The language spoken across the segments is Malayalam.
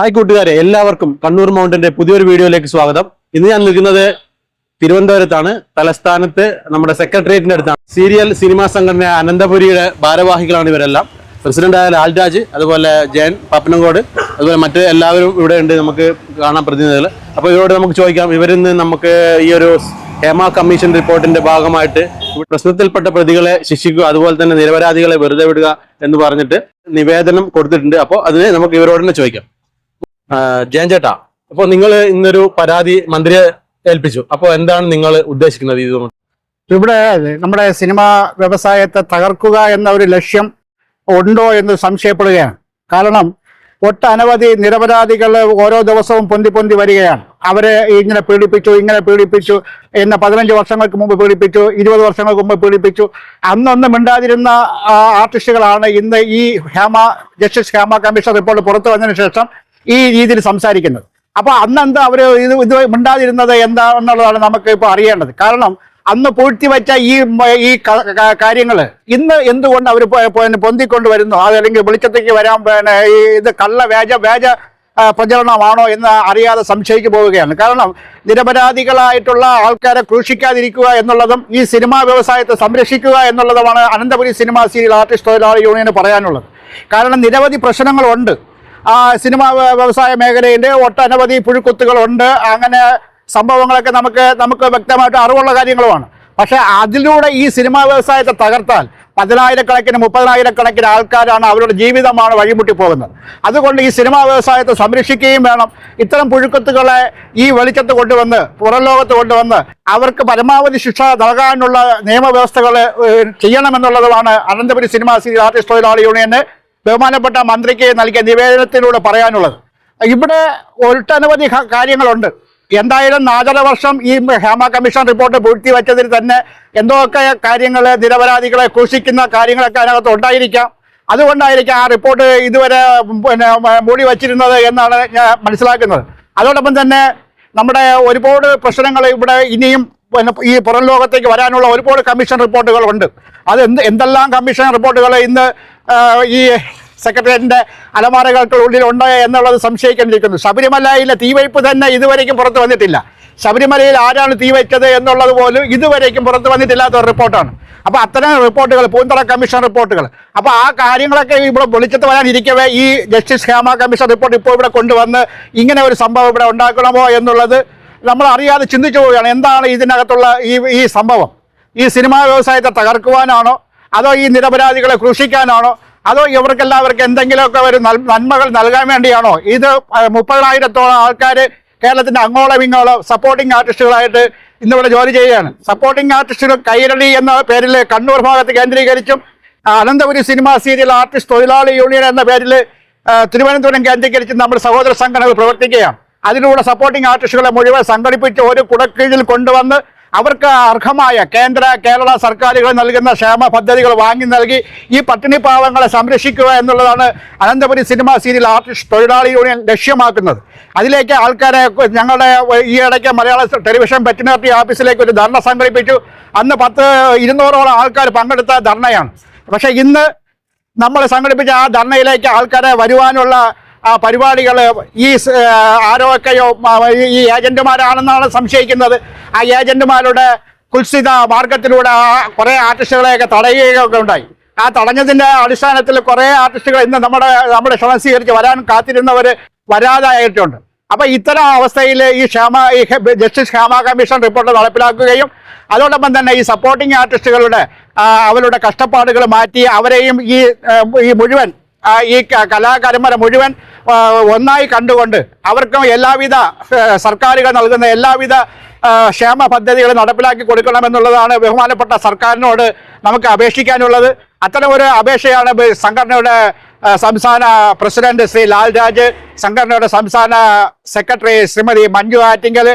ഹായ് കൂട്ടുകാരെ. എല്ലാവർക്കും കണ്ണൂർ മൗണ്ടിന്റെ പുതിയൊരു വീഡിയോയിലേക്ക് സ്വാഗതം. ഇന്ന് ഞാൻ നിൽക്കുന്നത് തിരുവനന്തപുരത്താണ്. തലസ്ഥാനത്ത് നമ്മുടെ സെക്രട്ടേറിയറ്റിന്റെ അടുത്താണ്. സീരിയൽ സിനിമാ സംഘടന അനന്തപുരിയുടെ ഭാരവാഹികളാണ് ഇവരെല്ലാം. പ്രസിഡന്റായ ലാൽരാജ് അതുപോലെ ജയൻ പാപ്പനങ്കോട് അതുപോലെ മറ്റ് എല്ലാവരും ഇവിടെ ഉണ്ട് നമുക്ക് കാണാൻ പ്രതിനിധികൾ. അപ്പോൾ ഇവരോട് നമുക്ക് ചോദിക്കാം. ഇവരിൽ നിന്ന് നമുക്ക് ഈ ഒരു ഹേമ കമ്മീഷൻ റിപ്പോർട്ടിന്റെ ഭാഗമായിട്ട് പ്രശ്നത്തിൽപ്പെട്ട പ്രതികളെ ശിക്ഷിക്കുക അതുപോലെ തന്നെ നിരപരാധികളെ വെറുതെ വിടുക എന്ന് പറഞ്ഞിട്ട് നിവേദനം കൊടുത്തിട്ടുണ്ട്. അപ്പോൾ അതിന് നമുക്ക് ഇവരോട് തന്നെ ചോദിക്കാം. ജയൻ ചേട്ടാ അപ്പോൾ നിങ്ങൾ ഇന്നൊരു പരാതി മന്ത്രിയെ ഏൽപ്പിച്ചു. അപ്പോൾ എന്താണ് നിങ്ങൾ ഉദ്ദേശിക്കുന്നത് ഇതുകൊണ്ട് ഇവിടെ നമ്മുടെ സിനിമാ വ്യവസായത്തെ തകർക്കുക എന്ന ഒരു ലക്ഷ്യം ഉണ്ടോ എന്ന് സംശയപ്പെടുകയാണ്. കാരണം ഒട്ടനവധി നിരപരാധികൾ ഓരോ ദിവസവും പൊന്തി പൊന്തി വരികയാണ്. അവരെ ഇങ്ങനെ പീഡിപ്പിച്ചു ഇങ്ങനെ പീഡിപ്പിച്ചു എന്നെ പതിനഞ്ച് വർഷങ്ങൾക്ക് മുമ്പ് പീഡിപ്പിച്ചു ഇരുപത് വർഷങ്ങൾക്ക് മുമ്പ് പീഡിപ്പിച്ചു. അന്നൊന്നും മിണ്ടാതിരുന്ന ആർട്ടിസ്റ്റുകളാണ് ഇന്ന് ഈ Hema justice Hema commission report പുറത്തു വന്നതിന് ശേഷം ഈ രീതിയിൽ സംസാരിക്കുന്നത്. അപ്പൊ അന്നെന്താ അവർ ഇത് ഇത് മിണ്ടാതിരുന്നത് എന്താണെന്നുള്ളതാണ് നമുക്ക് ഇപ്പൊ അറിയേണ്ടത്. കാരണം അന്ന് പൂഴ്ത്തിവെച്ച ഈ ഈ കാര്യങ്ങൾ ഇന്ന് എന്തുകൊണ്ട് അവർ പൊന്തിക്കൊണ്ട് വരുന്നു അതല്ലെങ്കിൽ വെളിച്ചത്തേക്ക് വരാൻ പിന്നെ ഇത് കള്ള വ്യാജ വ്യാജ പ്രചരണമാണോ എന്ന് അറിയാതെ സംശയിച്ചു പോവുകയാണ്. കാരണം നിരപരാധികളായിട്ടുള്ള ആൾക്കാരെ ക്രൂശിക്കാതിരിക്കുക എന്നുള്ളതും ഈ സിനിമാ വ്യവസായത്തെ സംരക്ഷിക്കുക എന്നുള്ളതുമാണ് അനന്തപുരി സിനിമാ സീരിയൽ ആർട്ടിസ്റ്റ് തൊഴിലാളി യൂണിയന് പറയാനുള്ളത്. കാരണം നിരവധി പ്രശ്നങ്ങളുണ്ട്. സിനിമാ വ്യവസായ മേഖലയിന്റെ ഒട്ടനവധി പുഴുക്കുത്തുകളുണ്ട്. അങ്ങനെ സംഭവങ്ങളൊക്കെ നമുക്ക് നമുക്ക് വ്യക്തമായിട്ട് അറിവുള്ള കാര്യങ്ങളുമാണ്. പക്ഷേ അതിലൂടെ ഈ സിനിമാ വ്യവസായത്തെ തകർത്താൽ പതിനായിരക്കണക്കിന് മുപ്പതിനായിരക്കണക്കിന് ആൾക്കാരാണ് അവരുടെ ജീവിതമാണ് വഴിമുട്ടി പോകുന്നത്. അതുകൊണ്ട് ഈ സിനിമാ വ്യവസായത്തെ സംരക്ഷിക്കുകയും വേണം. ഇത്തരം പുഴുക്കത്തുകളെ ഈ വെളിച്ചത്ത് കൊണ്ടുവന്ന് പുറം ലോകത്ത് കൊണ്ടുവന്ന് അവർക്ക് പരമാവധി ശിക്ഷ നൽകാനുള്ള നിയമവ്യവസ്ഥകൾ ചെയ്യണമെന്നുള്ളതുമാണ് അനന്തപുരി സിനിമാ സീരിയൽ ആർട്ടിസ്റ്റ് തൊഴിലാളി യൂണിയന് ബഹുമാനപ്പെട്ട മന്ത്രിക്ക് നൽകിയ നിവേദനത്തിലൂടെ പറയാനുള്ളത്. ഇവിടെ ഒട്ടനവധി കാര്യങ്ങളുണ്ട്. എന്തായാലും നാലര വർഷം ഈ ഹേമ കമ്മീഷൻ റിപ്പോർട്ട് പൂഴ്ത്തിവെച്ചതിൽ തന്നെ എന്തൊക്കെ കാര്യങ്ങൾ നിരപരാധികളെ ക്രൂശിക്കുന്ന കാര്യങ്ങളൊക്കെ അതിനകത്ത് ഉണ്ടായിരിക്കാം. അതുകൊണ്ടായിരിക്കാം ആ റിപ്പോർട്ട് ഇതുവരെ പിന്നെ മൂടി വച്ചിരുന്നത് എന്നാണ് ഞാൻ മനസ്സിലാക്കുന്നത്. അതോടൊപ്പം തന്നെ നമ്മുടെ ഒരുപാട് പ്രശ്നങ്ങൾ ഇവിടെ ഇനിയും പിന്നെ ഈ പുറം ലോകത്തേക്ക് വരാനുള്ള ഒരുപാട് കമ്മീഷൻ റിപ്പോർട്ടുകളുണ്ട് അത് എന്ത് എന്തെല്ലാം കമ്മീഷൻ റിപ്പോർട്ടുകൾ ഇന്ന് ഈ സെക്രട്ടേറിയറ്റിന്റെ അലമാരകൾക്ക് ഉള്ളിൽ ഉണ്ട് എന്നുള്ളത് സംശയിക്കേണ്ടിയിരിക്കുന്നു. ശബരിമലയിലെ തീവയ്പ് തന്നെ ഇതുവരേക്കും പുറത്ത് വന്നിട്ടില്ല. ശബരിമലയിൽ ആരാണ് തീവച്ചത് എന്നുള്ളത് പോലും ഇതുവരേക്കും പുറത്ത് വന്നിട്ടില്ലാത്ത ഒരു റിപ്പോർട്ടാണ്. അപ്പോൾ അത്തരം റിപ്പോർട്ടുകൾ പൂന്തറ കമ്മീഷൻ റിപ്പോർട്ടുകൾ. അപ്പോൾ ആ കാര്യങ്ങളൊക്കെ ഇവിടെ വെളിച്ചത്ത് വരാനിരിക്കവേ ഈ ജസ്റ്റിസ് ഹേമ കമ്മീഷൻ റിപ്പോർട്ട് ഇപ്പോൾ ഇവിടെ കൊണ്ടുവന്ന് ഇങ്ങനെ ഒരു സംഭവം ഇവിടെ ഉണ്ടാക്കണമോ എന്നുള്ളത് നമ്മൾ അറിയാതെ ചിന്തിച്ചു പോവുകയാണ്. എന്താണ് ഇതിനകത്തുള്ള ഈ ഈ സംഭവം? ഈ സിനിമാ വ്യവസായത്തെ തകർക്കുവാനാണോ അതോ ഈ നിരപരാധികളെ ക്രൂശിക്കാനാണോ? അതോ ഇവർക്കെല്ലാവർക്കും എന്തെങ്കിലുമൊക്കെ ഒരു നന്മകൾ നൽകാൻ വേണ്ടിയാണോ? ഇത് മുപ്പതിനായിരത്തോളം ആൾക്കാർ കേരളത്തിന്റെ അങ്ങോളം ഇങ്ങോളം സപ്പോർട്ടിംഗ് ആർട്ടിസ്റ്റുകളായിട്ട് ഇന്നിവിടെ ജോലി ചെയ്യുകയാണ്. സപ്പോർട്ടിംഗ് ആർട്ടിസ്റ്റുകൾ കൈരളി എന്ന പേരിൽ കണ്ണൂർ ഭാഗത്ത് കേന്ദ്രീകരിച്ചും അനന്തപുരി സിനിമാ സീരിയൽ ആർട്ടിസ്റ്റ് തൊഴിലാളി യൂണിയൻ എന്ന പേരിൽ തിരുവനന്തപുരം കേന്ദ്രീകരിച്ച് നമ്മൾ സഹോദര സംഘടനകൾ പ്രവർത്തിക്കുകയാണ്. അതിലൂടെ സപ്പോർട്ടിംഗ് ആർട്ടിസ്റ്റുകളെ മുഴുവൻ സംഘടിപ്പിച്ച് ഒരു കുടക്കീഴിൽ കൊണ്ടുവന്ന് അവർക്ക് അർഹമായ കേന്ദ്ര കേരള സർക്കാരുകൾ നൽകുന്ന ക്ഷേമ പദ്ധതികൾ വാങ്ങി നൽകി ഈ പട്ടിണി പാവങ്ങളെ സംരക്ഷിക്കുക എന്നുള്ളതാണ് അനന്തപുരി സിനിമ സീരിയൽ ആർട്ടിസ്റ്റ് തൊഴിലാളി യൂണിയൻ ലക്ഷ്യമാക്കുന്നത്. അതിലേക്ക് ആൾക്കാരെ ഞങ്ങളുടെ ഈ ഇടയ്ക്ക് മലയാള ടെലിവിഷൻ വെറ്റിനറി ഓഫീസിലേക്ക് ഒരു ധർണ സംഘടിപ്പിച്ചു. അന്ന് പത്ത് ഇരുന്നൂറോളം ആൾക്കാർ പങ്കെടുത്ത ധർണയാണ്. പക്ഷേ ഇന്ന് നമ്മൾ സംഘടിപ്പിച്ച ആ ധർണയിലേക്ക് ആൾക്കാരെ വരുവാനുള്ള പരിപാടികൾ ഈ ആരോക്കയോ ഈ- ഏജന്റുമാരാണെന്നാണ് സംശയിക്കുന്നത്. ആ ഏജന്റുമാരുടെ കുൽസിത മാർഗത്തിലൂടെ കുറേ ആർട്ടിസ്റ്റുകളെയൊക്കെ തടയുകയൊക്കെ ഉണ്ടായി. ആ തടഞ്ഞതിന്റെ അടിസ്ഥാനത്തിൽ കുറേ ആർട്ടിസ്റ്റുകൾ ഇന്ന് നമ്മുടെ നമ്മുടെ ക്ഷണം സ്വീകരിച്ച് വരാൻ കാത്തിരുന്നവർ വരാതായിട്ടുണ്ട്. അപ്പൊ ഇത്തരം അവസ്ഥയിൽ ഈ ക്ഷേമ ഈ ജസ്റ്റിസ് ക്ഷേമ കമ്മീഷൻ റിപ്പോർട്ട് നടപ്പിലാക്കുകയും അതോടൊപ്പം തന്നെ ഈ സപ്പോർട്ടിംഗ് ആർട്ടിസ്റ്റുകളുടെ അവരുടെ കഷ്ടപ്പാടുകൾ മാറ്റി അവരെയും ഈ ഈ മുഴുവൻ ഈ കലാകാരന്മാരെ മുഴുവൻ ഒന്നായി കണ്ടുകൊണ്ട് അവർക്കും എല്ലാവിധ സർക്കാരുകൾ നൽകുന്ന എല്ലാവിധ ക്ഷേമ പദ്ധതികൾ നടപ്പിലാക്കി കൊടുക്കണമെന്നുള്ളതാണ് ബഹുമാനപ്പെട്ട സർക്കാരിനോട് നമുക്ക് അപേക്ഷിക്കാനുള്ളത്. അത്തരം ഒരു അപേക്ഷയാണ് സംഘടനയുടെ സംസ്ഥാന പ്രസിഡന്റ് ശ്രീ ലാൽരാജ് സംഘടനയുടെ സംസ്ഥാന സെക്രട്ടറി ശ്രീമതി മഞ്ജു ആറ്റിങ്കൽ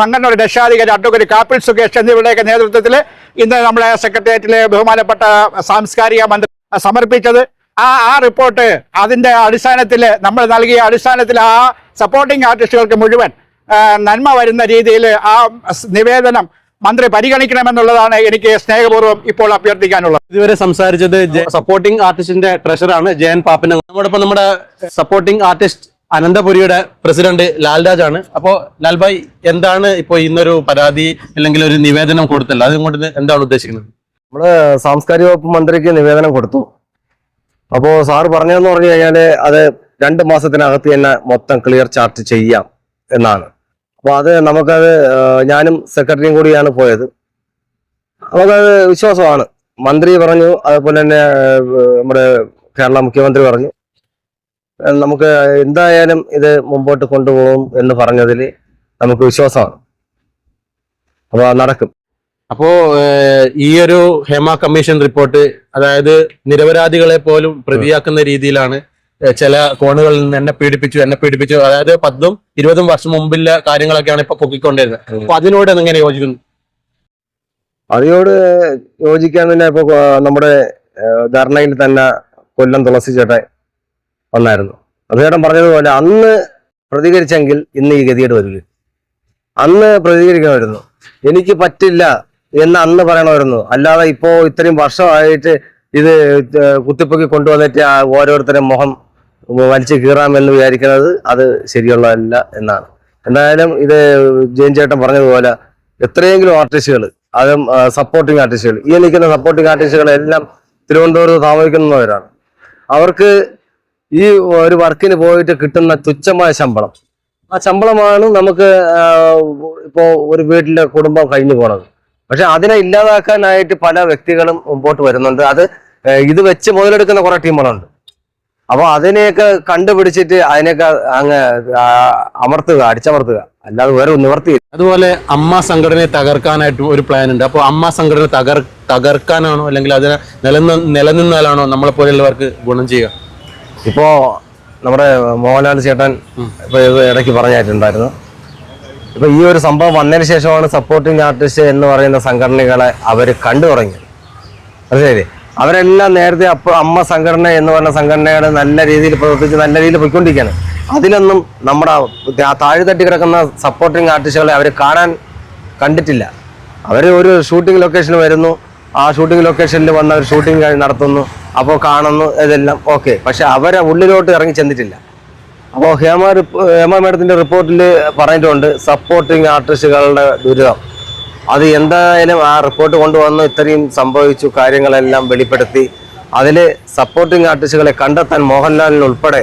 സംഘടനയുടെ രക്ഷാധികാരി അഡ്വക്കേറ്റ് കാപ്പിൽ സുകേഷ് എന്നിവരുടെയൊക്കെ നേതൃത്വത്തിൽ ഇന്ന് നമ്മുടെ സെക്രട്ടേറിയറ്റിലെ ബഹുമാനപ്പെട്ട സാംസ്കാരിക മന്ത്രി സമർപ്പിച്ചത്. ആ ആ റിപ്പോർട്ട് അതിന്റെ അടിസ്ഥാനത്തിൽ നമ്മൾ നൽകിയ അടിസ്ഥാനത്തിൽ ആ സപ്പോർട്ടിംഗ് ആർട്ടിസ്റ്റുകൾക്ക് മുഴുവൻ നന്മ വരുന്ന രീതിയിൽ ആ നിവേദനം മന്ത്രി പരിഗണിക്കണമെന്നുള്ളതാണ് എനിക്ക് സ്നേഹപൂർവം ഇപ്പോൾ അഭ്യർത്ഥിക്കാനുള്ളത്. ഇതുവരെ സംസാരിച്ചത് സപ്പോർട്ടിംഗ് ആർട്ടിസ്റ്റിന്റെ ട്രഷറാണ് ജയൻ പാപ്പിന്. നമ്മോടൊപ്പം നമ്മുടെ സപ്പോർട്ടിംഗ് ആർട്ടിസ്റ്റ് അനന്തപുരിയുടെ പ്രസിഡന്റ് ലാൽരാജ് ആണ്. അപ്പോ ലാൽഭായ് എന്താണ് ഇപ്പോൾ ഇന്നൊരു പരാതി അല്ലെങ്കിൽ ഒരു നിവേദനം കൊടുത്തല്ലോ അതുകൊണ്ട് എന്താണ് ഉദ്ദേശിക്കുന്നത്? നമ്മൾ സാംസ്കാരിക വകുപ്പ് മന്ത്രിക്ക് നിവേദനം കൊടുത്തു. അപ്പോ സാറ് പറഞ്ഞതെന്ന് പറഞ്ഞു കഴിഞ്ഞാൽ അത് രണ്ട് മാസത്തിനകത്ത് തന്നെ മൊത്തം ക്ലിയർ ചാർട്ട് ചെയ്യാം എന്നാണ്. അപ്പൊ അത് നമുക്കത് ഞാനും സെക്രട്ടറിയും കൂടിയാണ് പോയത്. നമുക്കത് വിശ്വാസമാണ്. മന്ത്രി പറഞ്ഞു അതുപോലെ തന്നെ നമ്മുടെ കേരള മുഖ്യമന്ത്രി പറഞ്ഞു നമുക്ക് എന്തായാലും ഇത് മുമ്പോട്ട് കൊണ്ടുപോകും എന്ന് പറഞ്ഞതിൽ നമുക്ക് വിശ്വാസമാണ്. അപ്പൊ നടക്കും. അപ്പോ ഈ ഒരു ഹേമ കമ്മീഷൻ റിപ്പോർട്ട് അതായത് നിരപരാധികളെ പോലും പ്രതിയാക്കുന്ന രീതിയിലാണ് ചില കോണുകളിൽ നിന്ന് എന്നെ പീഡിപ്പിച്ചു എന്നെ പീഡിപ്പിച്ചു. അതായത് പത്തും ഇരുപതും വർഷം മുമ്പിലെ കാര്യങ്ങളൊക്കെയാണ് ഇപ്പൊ പൊക്കിക്കൊണ്ടിരുന്നത്. അപ്പൊ അതിനോട് എങ്ങനെ യോജിക്കുന്നു? അതിനോട് യോജിക്കാൻ തന്നെ ഇപ്പൊ നമ്മുടെ ധർണയിൽ തന്നെ കൊല്ലം തുളസി ചേട്ടൻ വന്നായിരുന്നു. അത് ചേട്ടൻ പറഞ്ഞതുപോലെ അന്ന് പ്രതികരിച്ചെങ്കിൽ ഇന്ന് ഈ ഗതികേട് വരില്ല? അന്ന് പ്രതികരിക്കണമായിരുന്നു. എനിക്ക് പറ്റില്ല എന്ന് അന്ന് പറയണമായിരുന്നു. അല്ലാതെ ഇപ്പോ ഇത്രയും വർഷമായിട്ട് ഇത് കുത്തിപ്പൊക്കി കൊണ്ടുവന്നിട്ട് ആ ഓരോരുത്തരുടെ മുഖം വലിച്ചു കീറാമെന്ന് വിചാരിക്കുന്നത് അത് ശരിയുള്ളതല്ല എന്നാണ്. എന്തായാലും ഇത് ജയൻചേട്ടൻ പറഞ്ഞതുപോലെ എത്രയെങ്കിലും ആർട്ടിസ്റ്റുകൾ അതും സപ്പോർട്ടിങ് ആർട്ടിസ്റ്റുകൾ ഈ നിൽക്കുന്ന സപ്പോർട്ടിങ് ആർട്ടിസ്റ്റുകളെല്ലാം തിരുവനന്തപുരത്ത് താമസിക്കുന്നവരാണ്. അവർക്ക് ഈ ഒരു വർക്കിന് പോയിട്ട് കിട്ടുന്ന തുച്ഛമായ ശമ്പളം. ആ ശമ്പളമാണ് നമുക്ക് ഇപ്പോൾ ഇപ്പോ ഒരു വീട്ടിലെ കുടുംബം കഴിഞ്ഞു പോണത്. പക്ഷെ അതിനെ ഇല്ലാതാക്കാനായിട്ട് പല വ്യക്തികളും മുമ്പോട്ട് വരുന്നുണ്ട്. അത് ഇത് വെച്ച് മുതലെടുക്കുന്ന കുറെ ടീമുകളുണ്ട്. അപ്പൊ അതിനെയൊക്കെ കണ്ടുപിടിച്ചിട്ട് അതിനെയൊക്കെ അങ്ങ് അമർത്തുക അടിച്ചമർത്തുക. അല്ലാതെ വേറെ നിവർത്തി അതുപോലെ അമ്മ സംഘടനയെ തകർക്കാനായിട്ട് ഒരു പ്ലാൻ ഉണ്ട് അപ്പോൾ അമ്മ സംഘടന തകർ തകർക്കാനാണോ അല്ലെങ്കിൽ അതിനെ നിലനിന്ന് നിലനിന്നാലാണോ നമ്മളെ പോലെയുള്ളവർക്ക് ഗുണം ചെയ്യുക? ഇപ്പോ നമ്മുടെ മോഹൻലാൽ ചേട്ടൻ ഇപ്പൊ ഇടയ്ക്ക് പറഞ്ഞായിട്ടുണ്ടായിരുന്നു ഇപ്പൊ ഈ ഒരു സംഭവം വന്നതിന് ശേഷമാണ് സപ്പോർട്ടിംഗ് ആർട്ടിസ്റ്റ് എന്ന് പറയുന്ന സംഘടനകളെ അവർ കണ്ടു തുടങ്ങിയത്. ശരി അവരെല്ലാം നേരത്തെ അപ്പ അമ്മ സംഘടന എന്ന് പറഞ്ഞ സംഘടനകൾ നല്ല രീതിയിൽ പ്രവർത്തിച്ച് നല്ല രീതിയിൽ പോയിക്കൊണ്ടിരിക്കുകയാണ്. അതിലൊന്നും നമ്മുടെ ആ താഴ്തട്ടി കിടക്കുന്ന സപ്പോർട്ടിംഗ് ആർട്ടിസ്റ്റുകളെ അവർ കാണാൻ കണ്ടിട്ടില്ല. അവർ ഒരു ഷൂട്ടിംഗ് ലൊക്കേഷനിൽ വരുന്നു. ആ ഷൂട്ടിംഗ് ലൊക്കേഷനിൽ വന്ന് അവർ ഷൂട്ടിംഗ് നടത്തുന്നു. അപ്പോൾ കാണുന്നു. ഇതെല്ലാം ഓക്കെ പക്ഷെ അവരെ ഉള്ളിലോട്ട് ഇറങ്ങി ചെന്നിട്ടില്ല. അപ്പോൾ ഹേമ ഹേമ മേഡത്തിന്റെ റിപ്പോർട്ടിൽ പറഞ്ഞിട്ടുണ്ട് സപ്പോർട്ടിങ് ആർട്ടിസ്റ്റുകളുടെ ദുരിതം. അത് എന്തായാലും ആ റിപ്പോർട്ട് കൊണ്ടുവന്ന് ഇത്രയും സംഭവിച്ചു കാര്യങ്ങളെല്ലാം വെളിപ്പെടുത്തി. അതിൽ സപ്പോർട്ടിങ് ആർട്ടിസ്റ്റുകളെ കണ്ടെത്താൻ മോഹൻലാലിനുൾപ്പെടെ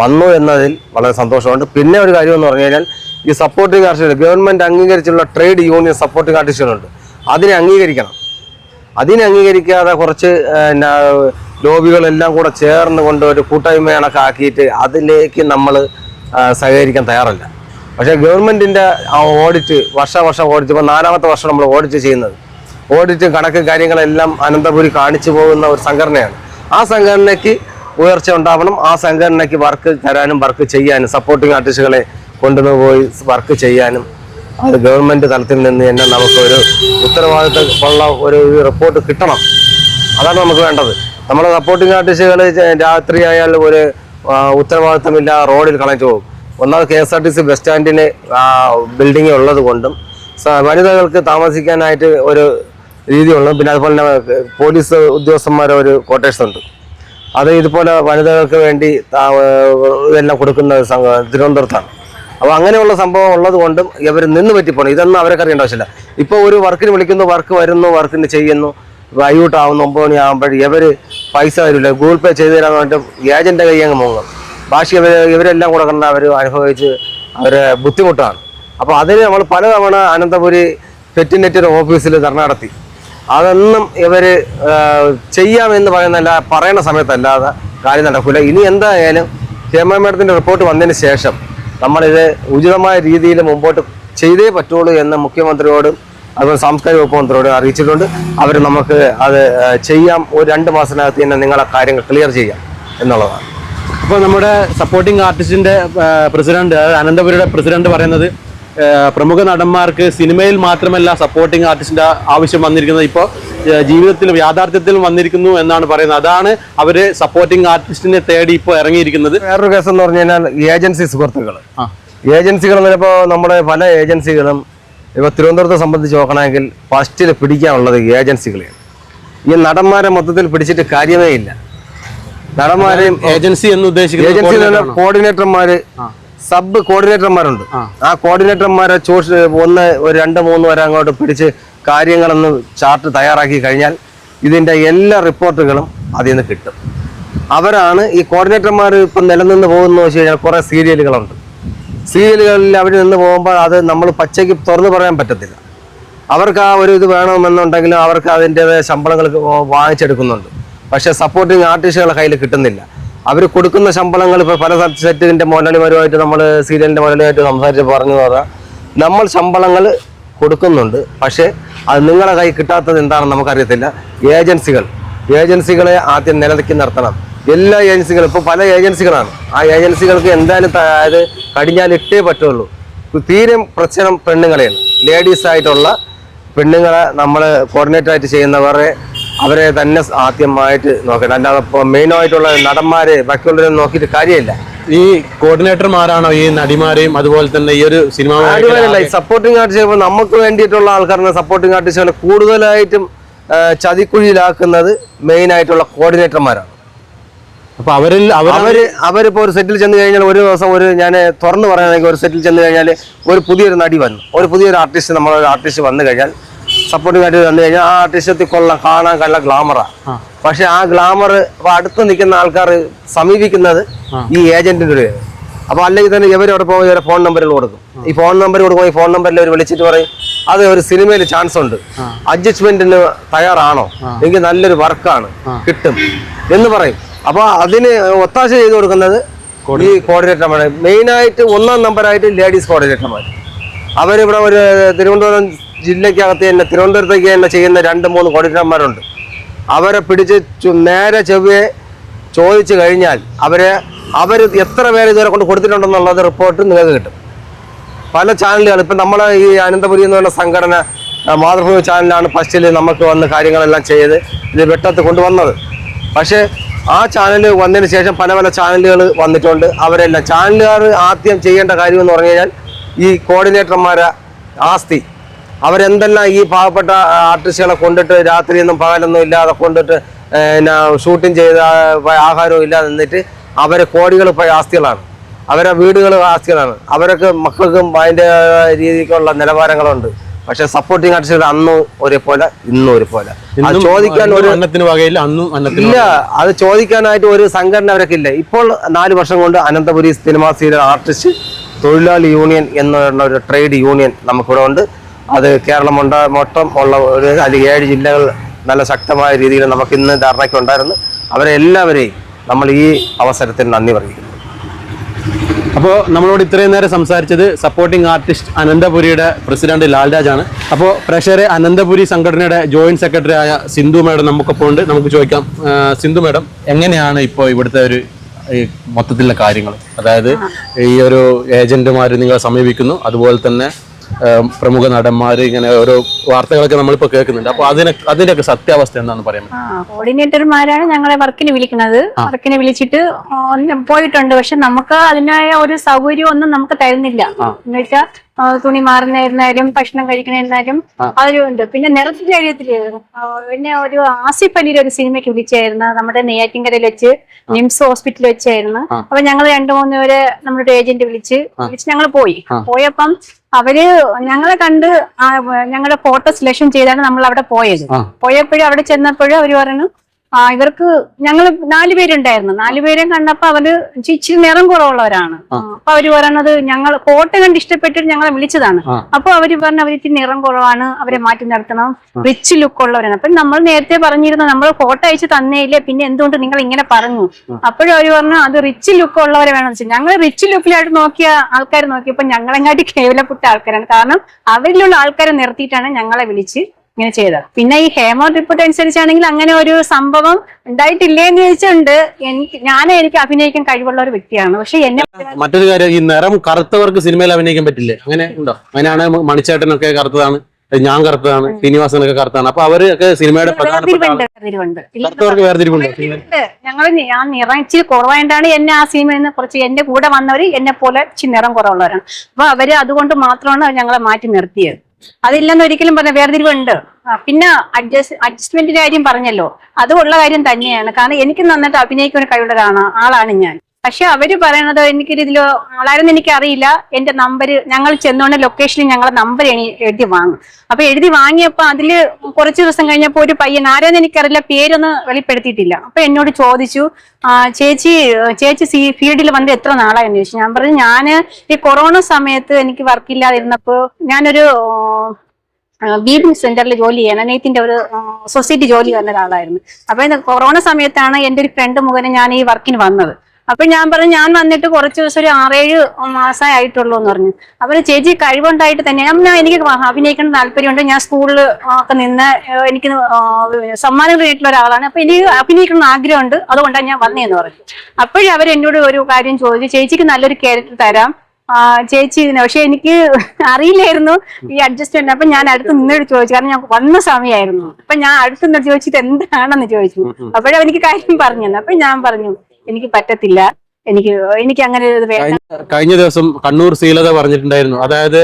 വന്നു എന്നതിൽ വളരെ സന്തോഷമുണ്ട്. പിന്നെ ഒരു കാര്യം എന്ന് പറഞ്ഞു കഴിഞ്ഞാൽ ഈ സപ്പോർട്ടിങ് ആർട്ടിസ്റ്റുകൾ ഗവൺമെന്റ് അംഗീകരിച്ചുള്ള ട്രേഡ് യൂണിയൻ സപ്പോർട്ടിങ് ആർട്ടിസ്റ്റുകളുണ്ട്. അതിനെ അംഗീകരിക്കണം. അതിനെ അംഗീകരിക്കാതെ കുറച്ച് ലോബികളെല്ലാം കൂടെ ചേർന്ന് കൊണ്ട് ഒരു കൂട്ടായ്മ കണക്കാക്കിയിട്ട് അതിലേക്ക് നമ്മൾ സഹകരിക്കാൻ തയ്യാറല്ല. പക്ഷേ ഗവൺമെന്റിന്റെ ആ ഓഡിറ്റ് വർഷാവർഷം ഓഡിറ്റ് ഇപ്പോൾ നാലാമത്തെ വർഷം നമ്മൾ ഓഡിറ്റ് ചെയ്യുന്നത്. ഓഡിറ്റ് കണക്ക് കാര്യങ്ങളെല്ലാം അനന്തപുരി കാണിച്ചു പോകുന്ന ഒരു സംഘടനയാണ്. ആ സംഘടനയ്ക്ക് ഉയർച്ച ഉണ്ടാവണം. ആ സംഘടനയ്ക്ക് വർക്ക് തരാനും വർക്ക് ചെയ്യാനും സപ്പോർട്ടിംഗ് ആർട്ടിസ്റ്റുകളെ കൊണ്ടുപോയി വർക്ക് ചെയ്യാനും അത് ഗവൺമെന്റ് തലത്തിൽ നിന്ന് തന്നെ നമുക്കൊരു ഉത്തരവാദിത്തമുള്ള ഒരു റിപ്പോർട്ട് കിട്ടണം. അതാണ് നമുക്ക് വേണ്ടത്. നമ്മുടെ സപ്പോർട്ടിംഗ് ആർട്ടിസ്റ്റുകൾ രാത്രി ആയാൽ ഒരു ഉത്തരവാദിത്തമില്ല റോഡിൽ കളഞ്ഞു പോകും. ഒന്നാമത് K S R T C bus സ്റ്റാൻഡിന് ബിൽഡിംഗ് ഉള്ളത് കൊണ്ടും വനിതകൾക്ക് താമസിക്കാനായിട്ട് ഒരു രീതിയുള്ളതും പിന്നെ അതുപോലെ തന്നെ പോലീസ് ഉദ്യോഗസ്ഥന്മാരെ ഒരു ക്വാർട്ടേഴ്സ് ഉണ്ട്. അത് ഇതുപോലെ വനിതകൾക്ക് വേണ്ടി ഇതെല്ലാം കൊടുക്കുന്ന തിരുവനന്തപുരത്താണ്. അപ്പോൾ അങ്ങനെയുള്ള സംഭവം ഉള്ളത് കൊണ്ടും ഇവർ നിന്ന് പറ്റിപ്പോണം. ഇതൊന്നും അവരെ അറിയേണ്ട ആവശ്യമില്ല. ഇപ്പോൾ ഒരു വർക്കിന് വിളിക്കുന്നു വർക്ക് വരുന്നു വർക്കിന് ചെയ്യുന്നു. വൈകിട്ടാവുന്നു ഒമ്പത് മണി ആകുമ്പോൾ ഇവർ പൈസ തരില്ല ഗൂഗിൾ പേ ചെയ്ത് തരാന്ന് പറഞ്ഞിട്ട് ഏജന്റെ കൈ അങ്ങ് മുങ്ങും. ബാക്കി ഇവർ ഇവരെല്ലാം കൂടെ കണ്ട് അവർ അനുഭവിച്ച് അവരെ ബുദ്ധിമുട്ടാണ്. അപ്പോൾ അതിന് നമ്മൾ പലതവണ അനന്തപുരി പെറ്റിനെറ്റിന്റെ ഓഫീസിൽ ധർണ നടത്തി. അതൊന്നും ഇവർ ചെയ്യാമെന്ന് പറയുന്നല്ല പറയുന്ന സമയത്തല്ലാതെ കാര്യം നടക്കില്ല ഇനി എന്തായാലും ഹേമ റിപ്പോർട്ട് വന്നതിന് ശേഷം നമ്മളിത് ഉചിതമായ രീതിയിൽ മുമ്പോട്ട് ചെയ്തേ പറ്റുള്ളൂ എന്ന് മുഖ്യമന്ത്രിയോടും അതുപോലെ സാംസ്കാരിക വകുപ്പ് മന്ത്രിയോട് അറിയിച്ചിട്ടുണ്ട്. അവർ നമുക്ക് അത് ചെയ്യാം. ഒരു രണ്ട് മാസത്തിനകത്ത് തന്നെ നിങ്ങളെ കാര്യങ്ങൾ ക്ലിയർ ചെയ്യാം എന്നുള്ളതാണ്. അപ്പോൾ നമ്മുടെ സപ്പോർട്ടിംഗ് ആർട്ടിസ്റ്റിന്റെ പ്രസിഡന്റ് അതായത് അനന്തപുരിയുടെ പ്രസിഡന്റ് പറയുന്നത് പ്രമുഖ നടന്മാർക്ക് സിനിമയിൽ മാത്രമല്ല സപ്പോർട്ടിംഗ് ആർട്ടിസ്റ്റിന്റെ ആവശ്യം വന്നിരിക്കുന്നത്. ഇപ്പോൾ ജീവിതത്തിലും യാഥാർത്ഥ്യത്തിലും വന്നിരിക്കുന്നു എന്നാണ് പറയുന്നത്. അതാണ് അവർ സപ്പോർട്ടിംഗ് ആർട്ടിസ്റ്റിനെ തേടി ഇപ്പോൾ ഇറങ്ങിയിരിക്കുന്നത്. വേറൊരു കേസ് എന്ന് പറഞ്ഞു കഴിഞ്ഞാൽ ഏജൻസി സുഹൃത്തുക്കൾ ഏജൻസികൾ എന്ന് പറയുമ്പോൾ നമ്മുടെ പല ഏജൻസികളും ഇപ്പോൾ തിരുവനന്തപുരത്തെ സംബന്ധിച്ച് നോക്കണമെങ്കിൽ ഫസ്റ്റിൽ പിടിക്കാനുള്ളത് ഏജൻസികളെയാണ് ഈ നടന്മാരെ മൊത്തത്തിൽ പിടിച്ചിട്ട് കാര്യമേ ഇല്ല. നടന്മാരെയും ഏജൻസി എന്ന് ഉദ്ദേശിക്കുന്നത് ഏജൻസി കോർഡിനേറ്റർമാർ കോർഡിനേറ്റർമാര് സബ് കോർഡിനേറ്റർമാരുണ്ട് ആ. ആ. കോർഡിനേറ്റർമാരെ ചൂഷ് ഒന്ന് ഒരു രണ്ട് മൂന്ന് വരെ അങ്ങോട്ട് പിടിച്ച് കാര്യങ്ങളൊന്ന് ചാർട്ട് തയ്യാറാക്കി കഴിഞ്ഞാൽ ഇതിന്റെ എല്ലാ റിപ്പോർട്ടുകളും അതിൽ നിന്ന് കിട്ടും. അവരാണ് ഈ കോർഡിനേറ്റർമാർ ഇപ്പം നിലനിന്ന് പോകുന്ന വെച്ച് കഴിഞ്ഞാൽ കുറേ സീരിയലുകളുണ്ട് സീരിയലുകളിൽ അവർ നിന്ന് പോകുമ്പോൾ അത് നമ്മൾ പച്ചയ്ക്ക് തുറന്നു പറയാൻ പറ്റത്തില്ല. അവർക്ക് ആ ഒരു ഇത് വേണമെന്നുണ്ടെങ്കിലും അവർക്ക് അതിന്റെതായ ശമ്പളങ്ങൾ വാങ്ങിച്ചെടുക്കുന്നുണ്ട്. പക്ഷേ സപ്പോർട്ടിങ് ആർട്ടിസ്റ്റുകളെ കയ്യിൽ കിട്ടുന്നില്ല. അവർ കൊടുക്കുന്ന ശമ്പളങ്ങൾ ഇപ്പോൾ പല സെറ്റിന്റെ മുതലാളിമാരുമായിട്ട് നമ്മൾ സീരിയലിന്റെ മുതലാളിയായിട്ട് സംസാരിച്ച് പറഞ്ഞു പറഞ്ഞാൽ നമ്മൾ ശമ്പളങ്ങൾ കൊടുക്കുന്നുണ്ട്. പക്ഷേ അത് നിങ്ങളെ കൈ കിട്ടാത്തത് എന്താണെന്ന് നമുക്കറിയത്തില്ല. ഏജൻസികൾ. ഏജൻസികളെ ആദ്യം നിലനിൽക്കി നിർത്തണം. എല്ലാ ഏജൻസികളും ഇപ്പോൾ പല ഏജൻസികളാണ്. ആ ഏജൻസികൾക്ക് എന്തായാലും അതായത് കടിഞ്ഞാൽ ഇട്ടേ പറ്റുള്ളൂ. തീരെ പ്രശ്നം പെണ്ണുങ്ങളെയാണ്. ലേഡീസ് ആയിട്ടുള്ള പെണ്ണുങ്ങളെ നമ്മൾ കോർഡിനേറ്റർ ആയിട്ട് ചെയ്യുന്നവരെ അവരെ തന്നെ ആദ്യമായിട്ട് നോക്കണം. അല്ലാതെ മെയിനായിട്ടുള്ള നടന്മാരെ ബാക്കിയുള്ളവരെ നോക്കിയിട്ട് കാര്യമില്ല. ഈ കോർഡിനേറ്റർമാരാണോ ഈ നടിമാരെയും അതുപോലെ തന്നെ ഈ ഒരു സിനിമ സപ്പോർട്ടിംഗ് ആർട്ടിസ്റ്റ് ചെയ്യുമ്പോൾ നമുക്ക് വേണ്ടിയിട്ടുള്ള ആൾക്കാരാണ് സപ്പോർട്ടിംഗ് ആർട്ടിസ്റ്റുകളെ കൂടുതലായിട്ടും ചതിക്കുഴിയിലാക്കുന്നത് മെയിൻ ആയിട്ടുള്ള കോർഡിനേറ്റർമാരാണ് അപ്പൊ അവരിൽ അവർ അവരിപ്പോ ഒരു സെറ്റിൽ ചെന്ന് കഴിഞ്ഞാൽ ഒരു ദിവസം ഒരു ഞാൻ തുറന്നു പറയുകയാണെങ്കിൽ ഒരു സെറ്റിൽ ചെന്ന് കഴിഞ്ഞാൽ ഒരു പുതിയൊരു നടി വന്നു. ഒരു പുതിയൊരു ആർട്ടിസ്റ്റ് നമ്മളൊരു ആർട്ടിസ്റ്റ് വന്നു കഴിഞ്ഞാൽ സപ്പോർട്ടിംഗ് ആയിട്ട് വന്നു കഴിഞ്ഞാൽ ആ ആർട്ടിസ്റ്റത്തിൽ കൊള്ളാം കാണാൻ കള്ള ഗ്ലാമറാണ് പക്ഷെ ആ ഗ്ലാമർ അപ്പൊ അടുത്ത് നിൽക്കുന്ന ആൾക്കാർ സമീപിക്കുന്നത് ഈ ഏജന്റിന്റെ ഒരു അപ്പൊ അല്ലെങ്കിൽ തന്നെ ഇവരവിടെ പോകുമ്പോൾ ഇവരെ ഫോൺ നമ്പറുകൾ കൊടുക്കും. ഈ ഫോൺ നമ്പർ കൊടുക്കുമ്പോൾ ഈ ഫോൺ നമ്പറിൽ അവർ വിളിച്ചിട്ട് പറയും അത് ഒരു സിനിമയിൽ ചാൻസ് ഉണ്ട്. അഡ്ജസ്റ്റ്മെന്റിന് തയ്യാറാണോ? എനിക്ക് നല്ലൊരു വർക്കാണ് കിട്ടും. എന്ന് പറയും. അപ്പൊ അതിന് ഒത്താശ ചെയ്ത് കൊടുക്കുന്നത് ഈ കോർഡിനേറ്റർമാർ മെയിനായിട്ട് ഒന്നാം നമ്പറായിട്ട് ലേഡീസ് കോർഡിനേറ്റർമാർ അവരിവിടെ ഒരു തിരുവനന്തപുരം ജില്ലയ്ക്കകത്ത് തന്നെ തിരുവനന്തപുരത്തേക്ക് തന്നെ ചെയ്യുന്ന രണ്ട് മൂന്ന് കോർഡിനേറ്റർമാരുണ്ട് അവരെ പിടിച്ച് നേരെ ചെവിയെ ചോദിച്ചു കഴിഞ്ഞാൽ അവരെ അവർ എത്ര പേര് ഇതുവരെ കൊണ്ട് കൊടുത്തിട്ടുണ്ടെന്നുള്ളത് റിപ്പോർട്ട് നിങ്ങൾക്ക് കിട്ടും. പല ചാനലുകൾ ഇപ്പം നമ്മളെ ഈ അനന്തപുരി എന്ന് പറയുന്ന സംഘടന മാതൃഭൂമി ചാനലാണ് ഫസ്റ്റിൽ നമുക്ക് വന്ന് കാര്യങ്ങളെല്ലാം ചെയ്ത് ഇത് വെട്ടത്ത് കൊണ്ടുവന്നത്. പക്ഷേ ആ ചാനൽ വന്നതിന് ശേഷം പല പല ചാനലുകൾ വന്നിട്ടുണ്ട്. അവരെല്ലാം ചാനലുകാർ ആദ്യം ചെയ്യേണ്ട കാര്യം എന്ന് പറഞ്ഞു കഴിഞ്ഞാൽ ഈ കോർഡിനേറ്റർമാരെ ആസ്തി. അവരെന്തെല്ലാം ഈ പാവപ്പെട്ട ആർട്ടിസ്റ്റുകളെ കൊണ്ടിട്ട് രാത്രിയൊന്നും പകലൊന്നും ഇല്ലാതെ കൊണ്ടിട്ട് പിന്നെ ഷൂട്ടിങ് ചെയ്ത ആഹാരവും ഇല്ലാതെ നിന്നിട്ട് അവരെ കോടികൾ ആസ്തികളാണ്. അവരെ വീടുകൾ ആസ്തികളാണ്. അവരൊക്കെ മക്കൾക്കും അതിന്റെ രീതിക്കുള്ള നിലവാരങ്ങളുണ്ട്. പക്ഷെ സപ്പോർട്ടിങ് ആർട്ടിസ്റ്റ് അന്നും ഒരേപോലെ ഇന്നും ഒരുപോലെ. അത് ചോദിക്കാൻ ഒരു അന്നത്തിന് വകയിൽ അന്നും ഇല്ല അത് ചോദിക്കാനായിട്ട് ഒരു സംഘടന അവരൊക്കെ ഇല്ല. ഇപ്പോൾ നാല് വർഷം കൊണ്ട് അനന്തപുരി സിനിമാ സീരിയൽ ആർട്ടിസ്റ്റ് തൊഴിലാളി യൂണിയൻ എന്നുള്ള ഒരു ട്രേഡ് യൂണിയൻ നമുക്കിവിടെ ഉണ്ട്. അത് കേരളം ഉണ്ട് മൊത്തം ഉള്ള ഒരു അല്ലെങ്കിൽ ഏഴ് ജില്ലകൾ നല്ല ശക്തമായ രീതിയിൽ നമുക്ക് ഇന്ന് ധാരണയ്ക്ക് ഉണ്ടായിരുന്നു അവരെ എല്ലാവരെയും നമ്മൾ ഈ അവസരത്തിൽ നന്ദി പറയുന്നു അപ്പോൾ നമ്മളോട് ഇത്രയും നേരം സംസാരിച്ചത് സപ്പോർട്ടിംഗ് ആർട്ടിസ്റ്റ് അനന്തപുരിയുടെ പ്രസിഡന്റ് ലാൽരാജ് ആണ് അപ്പോൾ പ്രഷറെ അനന്തപുരി സംഘടനയുടെ ജോയിന്റ് സെക്രട്ടറി ആയ സിന്ധു മേഡം നമുക്കിപ്പോൾ ഉണ്ട്. നമുക്ക് ചോദിക്കാം സിന്ധു മേഡം എങ്ങനെയാണ് ഇപ്പോൾ ഇവിടുത്തെ ഒരു ഈ മൊത്തത്തിലുള്ള കാര്യങ്ങൾ? അതായത് ഈ ഒരു ഏജന്റുമാർ നിങ്ങളെ സമീപിക്കുന്നു. അതുപോലെ തന്നെ പ്രമുഖ നടന്മാർ ഇങ്ങനെ ഓരോ വാർത്തകളൊക്കെ നമ്മളിപ്പോൾ കേൾക്കുന്നുണ്ട്. അപ്പോൾ അതിനെ അതിന്റെയൊക്കെ സത്യാവസ്ഥ എന്താണെന്ന് പറയാൻ കോർഡിനേറ്റർമാരാണ് ഞങ്ങളെ വർക്കിന് വിളിക്കുന്നത്. വർക്കിനെ വിളിച്ചിട്ട് പോയിട്ടുണ്ട്. പക്ഷെ നമുക്ക് അതിനായ ഒരു സൗകര്യം ഒന്നും നമുക്ക് തരുന്നില്ല. എന്ന് വെച്ചാൽ തുണി മാറുന്നായിരുന്നാലും ഭക്ഷണം കഴിക്കണായിരുന്നാലും അതൊരു ഉണ്ട് പിന്നെ നിറത്തിന്റെ കാര്യത്തിൽ പിന്നെ ഒരു ആസിഫ് അലിയുടെ ഒരു സിനിമയ്ക്ക് വിളിച്ചായിരുന്നു. നമ്മുടെ നെയ്യാറ്റിൻകരയിൽ വെച്ച് നിംസ് ഹോസ്പിറ്റലിൽ വെച്ചായിരുന്നു. അപ്പൊ ഞങ്ങൾ രണ്ടു മൂന്ന് പേരെ നമ്മുടെ ഏജന്റ് വിളിച്ച് വിളിച്ച് ഞങ്ങൾ പോയി. പോയപ്പം അവർ ഞങ്ങളെ കണ്ട് ഞങ്ങളുടെ ഫോട്ടോ സെലക്ഷൻ ചെയ്താണ് നമ്മൾ അവിടെ പോയത്. പോയപ്പോഴും അവിടെ ചെന്നപ്പോഴും അവർ പറഞ്ഞു ആ ഇവർക്ക് ഞങ്ങൾ നാലുപേരുണ്ടായിരുന്നു നാലുപേരെയും കണ്ടപ്പോ അവർ ഇച്ചി- ഇച്ചിരി നിറം കുറവുള്ളവരാണ്. അപ്പൊ അവർ പറയണത് ഞങ്ങൾ ഫോട്ടോ കണ്ട് ഇഷ്ടപ്പെട്ടിട്ട് ഞങ്ങളെ വിളിച്ചതാണ്. അപ്പൊ അവർ പറഞ്ഞു അവർ ഇച്ചിരി നിറം കുറവാണ് അവരെ മാറ്റി നിർത്തണം റിച്ച് ലുക്ക് ഉള്ളവരാണ്. അപ്പൊ നമ്മൾ നേരത്തെ പറഞ്ഞിരുന്നു നമ്മൾ ഫോട്ടോ അയച്ച് തന്നേയില്ലേ പിന്നെ എന്തുകൊണ്ട് നിങ്ങൾ ഇങ്ങനെ പറഞ്ഞു? അപ്പോഴും അവർ പറഞ്ഞു അത് റിച്ച് ലുക്ക് ഉള്ളവരെ വേണമെന്ന് വെച്ചാൽ ഞങ്ങൾ റിച്ച് ലുക്കിലായിട്ട് നോക്കിയ ആൾക്കാർ നോക്കിയപ്പോ ഞങ്ങളെങ്ങാട്ടി കേവലപ്പെട്ട ആൾക്കാരാണ്. കാരണം അവരിലുള്ള ആൾക്കാരെ നിർത്തിയിട്ടാണ് ഞങ്ങളെ വിളിച്ച് ഇങ്ങനെ ചെയ്തത് പിന്നെ ഈ ഹേമ റിപ്പോർട്ട് അനുസരിച്ചാണെങ്കിൽ അങ്ങനെ ഒരു സംഭവം ഉണ്ടായിട്ടില്ലേ എന്ന് ചോദിച്ചുണ്ട് എനിക്ക് ഞാൻ എനിക്ക് അഭിനയിക്കാൻ കഴിവുള്ള ഒരു വ്യക്തിയാണ്. പക്ഷെ എന്നെ മറ്റൊരു കാര്യം ഈ നിറം കറുത്തവർക്ക് സിനിമയിൽ അഭിനയിക്കാൻ പറ്റില്ലേ? അങ്ങനെ ഉണ്ടോ? അങ്ങനെയാണ് മണിച്ചേട്ടനൊക്കെ കറുത്തതാണ് ഞാൻ കറുത്തതാണ് ശ്രീനിവാസനൊക്കെ കറുത്താണ് അപ്പൊ അവരൊക്കെ സിനിമയുടെ കറുത്തവർക്ക് വേർതിരിവുണ്ടോ. ഞങ്ങൾ ഞാൻ നിറം ഇച്ചിരി കുറവായിട്ടാണ് എന്നെ ആ സിനിമയിൽ നിന്ന് കുറച്ച് എന്റെ കൂടെ വന്നവര് എന്നെ പോലെ ഇച്ചിരി നിറം കുറവുള്ളവരാണ്. അപ്പൊ അവർ അതുകൊണ്ട് മാത്രമാണ് ഞങ്ങളെ മാറ്റി നിർത്തിയത്. അതില്ലെന്ന് ഒരിക്കലും പറഞ്ഞ വേർതിരിവുണ്ട് പിന്നെ അഡ്ജസ്റ്റ് അഡ്ജസ്റ്റ്മെന്റിന്റെ കാര്യം പറഞ്ഞല്ലോ. അതും ഉള്ള കാര്യം തന്നെയാണ്. കാരണം എനിക്ക് നന്നായിട്ട് അഭിനയിക്കുന്ന കഴിവുള്ളതാണ് ആളാണ് ഞാൻ. പക്ഷെ അവർ പറയണത് എനിക്ക് ഇതിൽ ആളായിരുന്നു എനിക്ക് അറിയില്ല എന്റെ നമ്പർ ഞങ്ങൾ ചെന്നോണ്ട ലൊക്കേഷനിൽ ഞങ്ങളെ നമ്പർ എഴുതി വാങ്ങും. അപ്പൊ എഴുതി വാങ്ങിയപ്പോ അതിൽ കുറച്ച് ദിവസം കഴിഞ്ഞപ്പോ ഒരു പയ്യൻ ആരെന്ന് എനിക്കറിയില്ല പേരൊന്ന് വെളിപ്പെടുത്തിയിട്ടില്ല. അപ്പൊ എന്നോട് ചോദിച്ചു ചേച്ചി ചേച്ചി സി ഫീൽഡിൽ വന്ന് എത്ര നാളായെന്ന് ചോദിച്ചു. ഞാൻ പറഞ്ഞു ഞാൻ ഈ കൊറോണ സമയത്ത് എനിക്ക് വർക്കില്ലാതിരുന്നപ്പോ ഞാനൊരു വീഡിംഗ് സെന്ററിൽ ജോലി ചെയ്യണം നെയ്ത്തിന്റെ ഒരു സൊസൈറ്റി ജോലി ചെയ്യുന്ന ഒരാളായിരുന്നു. അപ്പൊ കൊറോണ സമയത്താണ് എന്റെ ഒരു ഫ്രണ്ട് മുഖേന ഞാൻ ഈ വർക്കിന് വന്നത്. അപ്പൊ ഞാൻ പറഞ്ഞു ഞാൻ വന്നിട്ട് കുറച്ച് ദിവസം ഒരു ആറേഴ് മാസമേ ആയിട്ടുള്ളൂ എന്ന് പറഞ്ഞു. അപ്പൊ ചേച്ചി കഴിവുണ്ടായിട്ട് തന്നെ. ഞാൻ എനിക്ക് അഭിനയിക്കേണ്ട താല്പര്യമുണ്ട്. ഞാൻ സ്കൂളിൽ ഒക്കെ നിന്ന് എനിക്ക് സമ്മാനങ്ങൾ സമ്മാനം കിട്ടിയിട്ടുള്ള ഒരാളാണ്. അപ്പൊ എനിക്ക് അഭിനയിക്കണം ആഗ്രഹമുണ്ട്. അതുകൊണ്ടാണ് ഞാൻ വന്നതെന്ന് പറഞ്ഞു. അപ്പോഴും അവർ എന്നോട് ഒരു കാര്യം ചോദിച്ചു. ചേച്ചിക്ക് നല്ലൊരു ക്യാരക്ടർ തരാം. ചേച്ചി ഇതിനെ പക്ഷെ എനിക്ക് അറിയില്ലായിരുന്നു ഈ അഡ്ജസ്റ്റ്മെന്റ് അപ്പൊ ഞാൻ അടുത്ത് നിന്നോട് ചോദിച്ചു. കാരണം ഞാൻ വന്ന സമയമായിരുന്നു അപ്പൊ ഞാൻ അടുത്ത് നിന്ന് ചോദിച്ചിട്ട് എന്താണെന്ന് ചോദിച്ചു. അപ്പോഴും എനിക്ക് കാര്യം പറഞ്ഞു അപ്പൊ ഞാൻ പറഞ്ഞു എനിക്ക് പറ്റത്തില്ല. എനിക്ക് എനിക്ക് അങ്ങനെ ഒരു ഇത് വേണ്ട. കഴിഞ്ഞ ദിവസം കണ്ണൂർ സീലത പറഞ്ഞിട്ടുണ്ടായിരുന്നു. അതായത്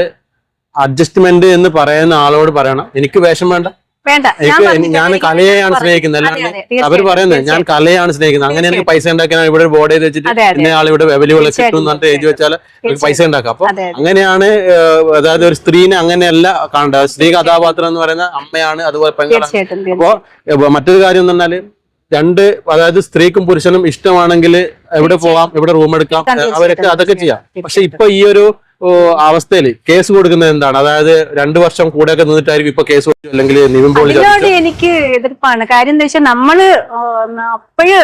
അഡ്ജസ്റ്റ്മെന്റ് എന്ന് പറയുന്ന ആളോട് പറയണം. എനിക്ക് വേഷം വേണ്ട. വേണ്ട. ഞാൻ എനിക്ക് ഞാൻ കലയെയാണ് സ്നേഹിക്കുന്നത്. അതെ, അല്ലാണ്ട് അതെ, തീർച്ചയായും, അവർ പറയുന്നത് ഞാൻ തീർച്ചയായും. കലയാണ് സ്നേഹിക്കുന്നത്. അങ്ങനെ എനിക്ക് പൈസ ഉണ്ടാക്കാൻ ഇവിടെ ഒരു ബോർഡ് ചെയ്ത് വെച്ചിട്ട് അതെ, അതെ. ഇന്ന ആൾ ഇവിടെ അവൈലബിൾ കിട്ടും എന്ന് പറഞ്ഞിട്ട് എഴുതി വെച്ചാൽ എനിക്ക് പൈസ ഉണ്ടാക്കാം. അപ്പൊ അതെ, അതെ. അങ്ങനെയാണ് ഏഹ്, അതായത് ഒരു സ്ത്രീനെ അങ്ങനെയല്ല കാണേണ്ടത്. സ്ത്രീ കഥാപാത്രം എന്ന് പറയുന്ന അമ്മയാണ് അതുപോലെ പെങ്ങളാണ്. തീർച്ചയായിട്ടും അപ്പോ ഏഹ്, മറ്റൊരു കാര്യം എന്ന് പറഞ്ഞാൽ രണ്ട് അതായത് സ്ത്രീക്കും പുരുഷനും ഇഷ്ടമാണെങ്കിൽ എവിടെ പോവാം എവിടെ റൂം എടുക്കാം അവരൊക്കെ അതൊക്കെ ചെയ്യാം. പക്ഷെ ഇപ്പൊ ഈ ഒരു അവസ്ഥയിൽ കേസ് കൊടുക്കുന്നത് എന്താണ്? അതായത് രണ്ടു വർഷം കൂടെയൊക്കെ നിന്നിട്ടായിരിക്കും ഇപ്പൊ കേസ് കൊടുത്തു അല്ലെങ്കിൽ നിവിൻ എനിക്ക് എതിർപ്പാണ്. കാര്യം എന്താ വെച്ചാൽ നമ്മൾ അപ്പോഴ്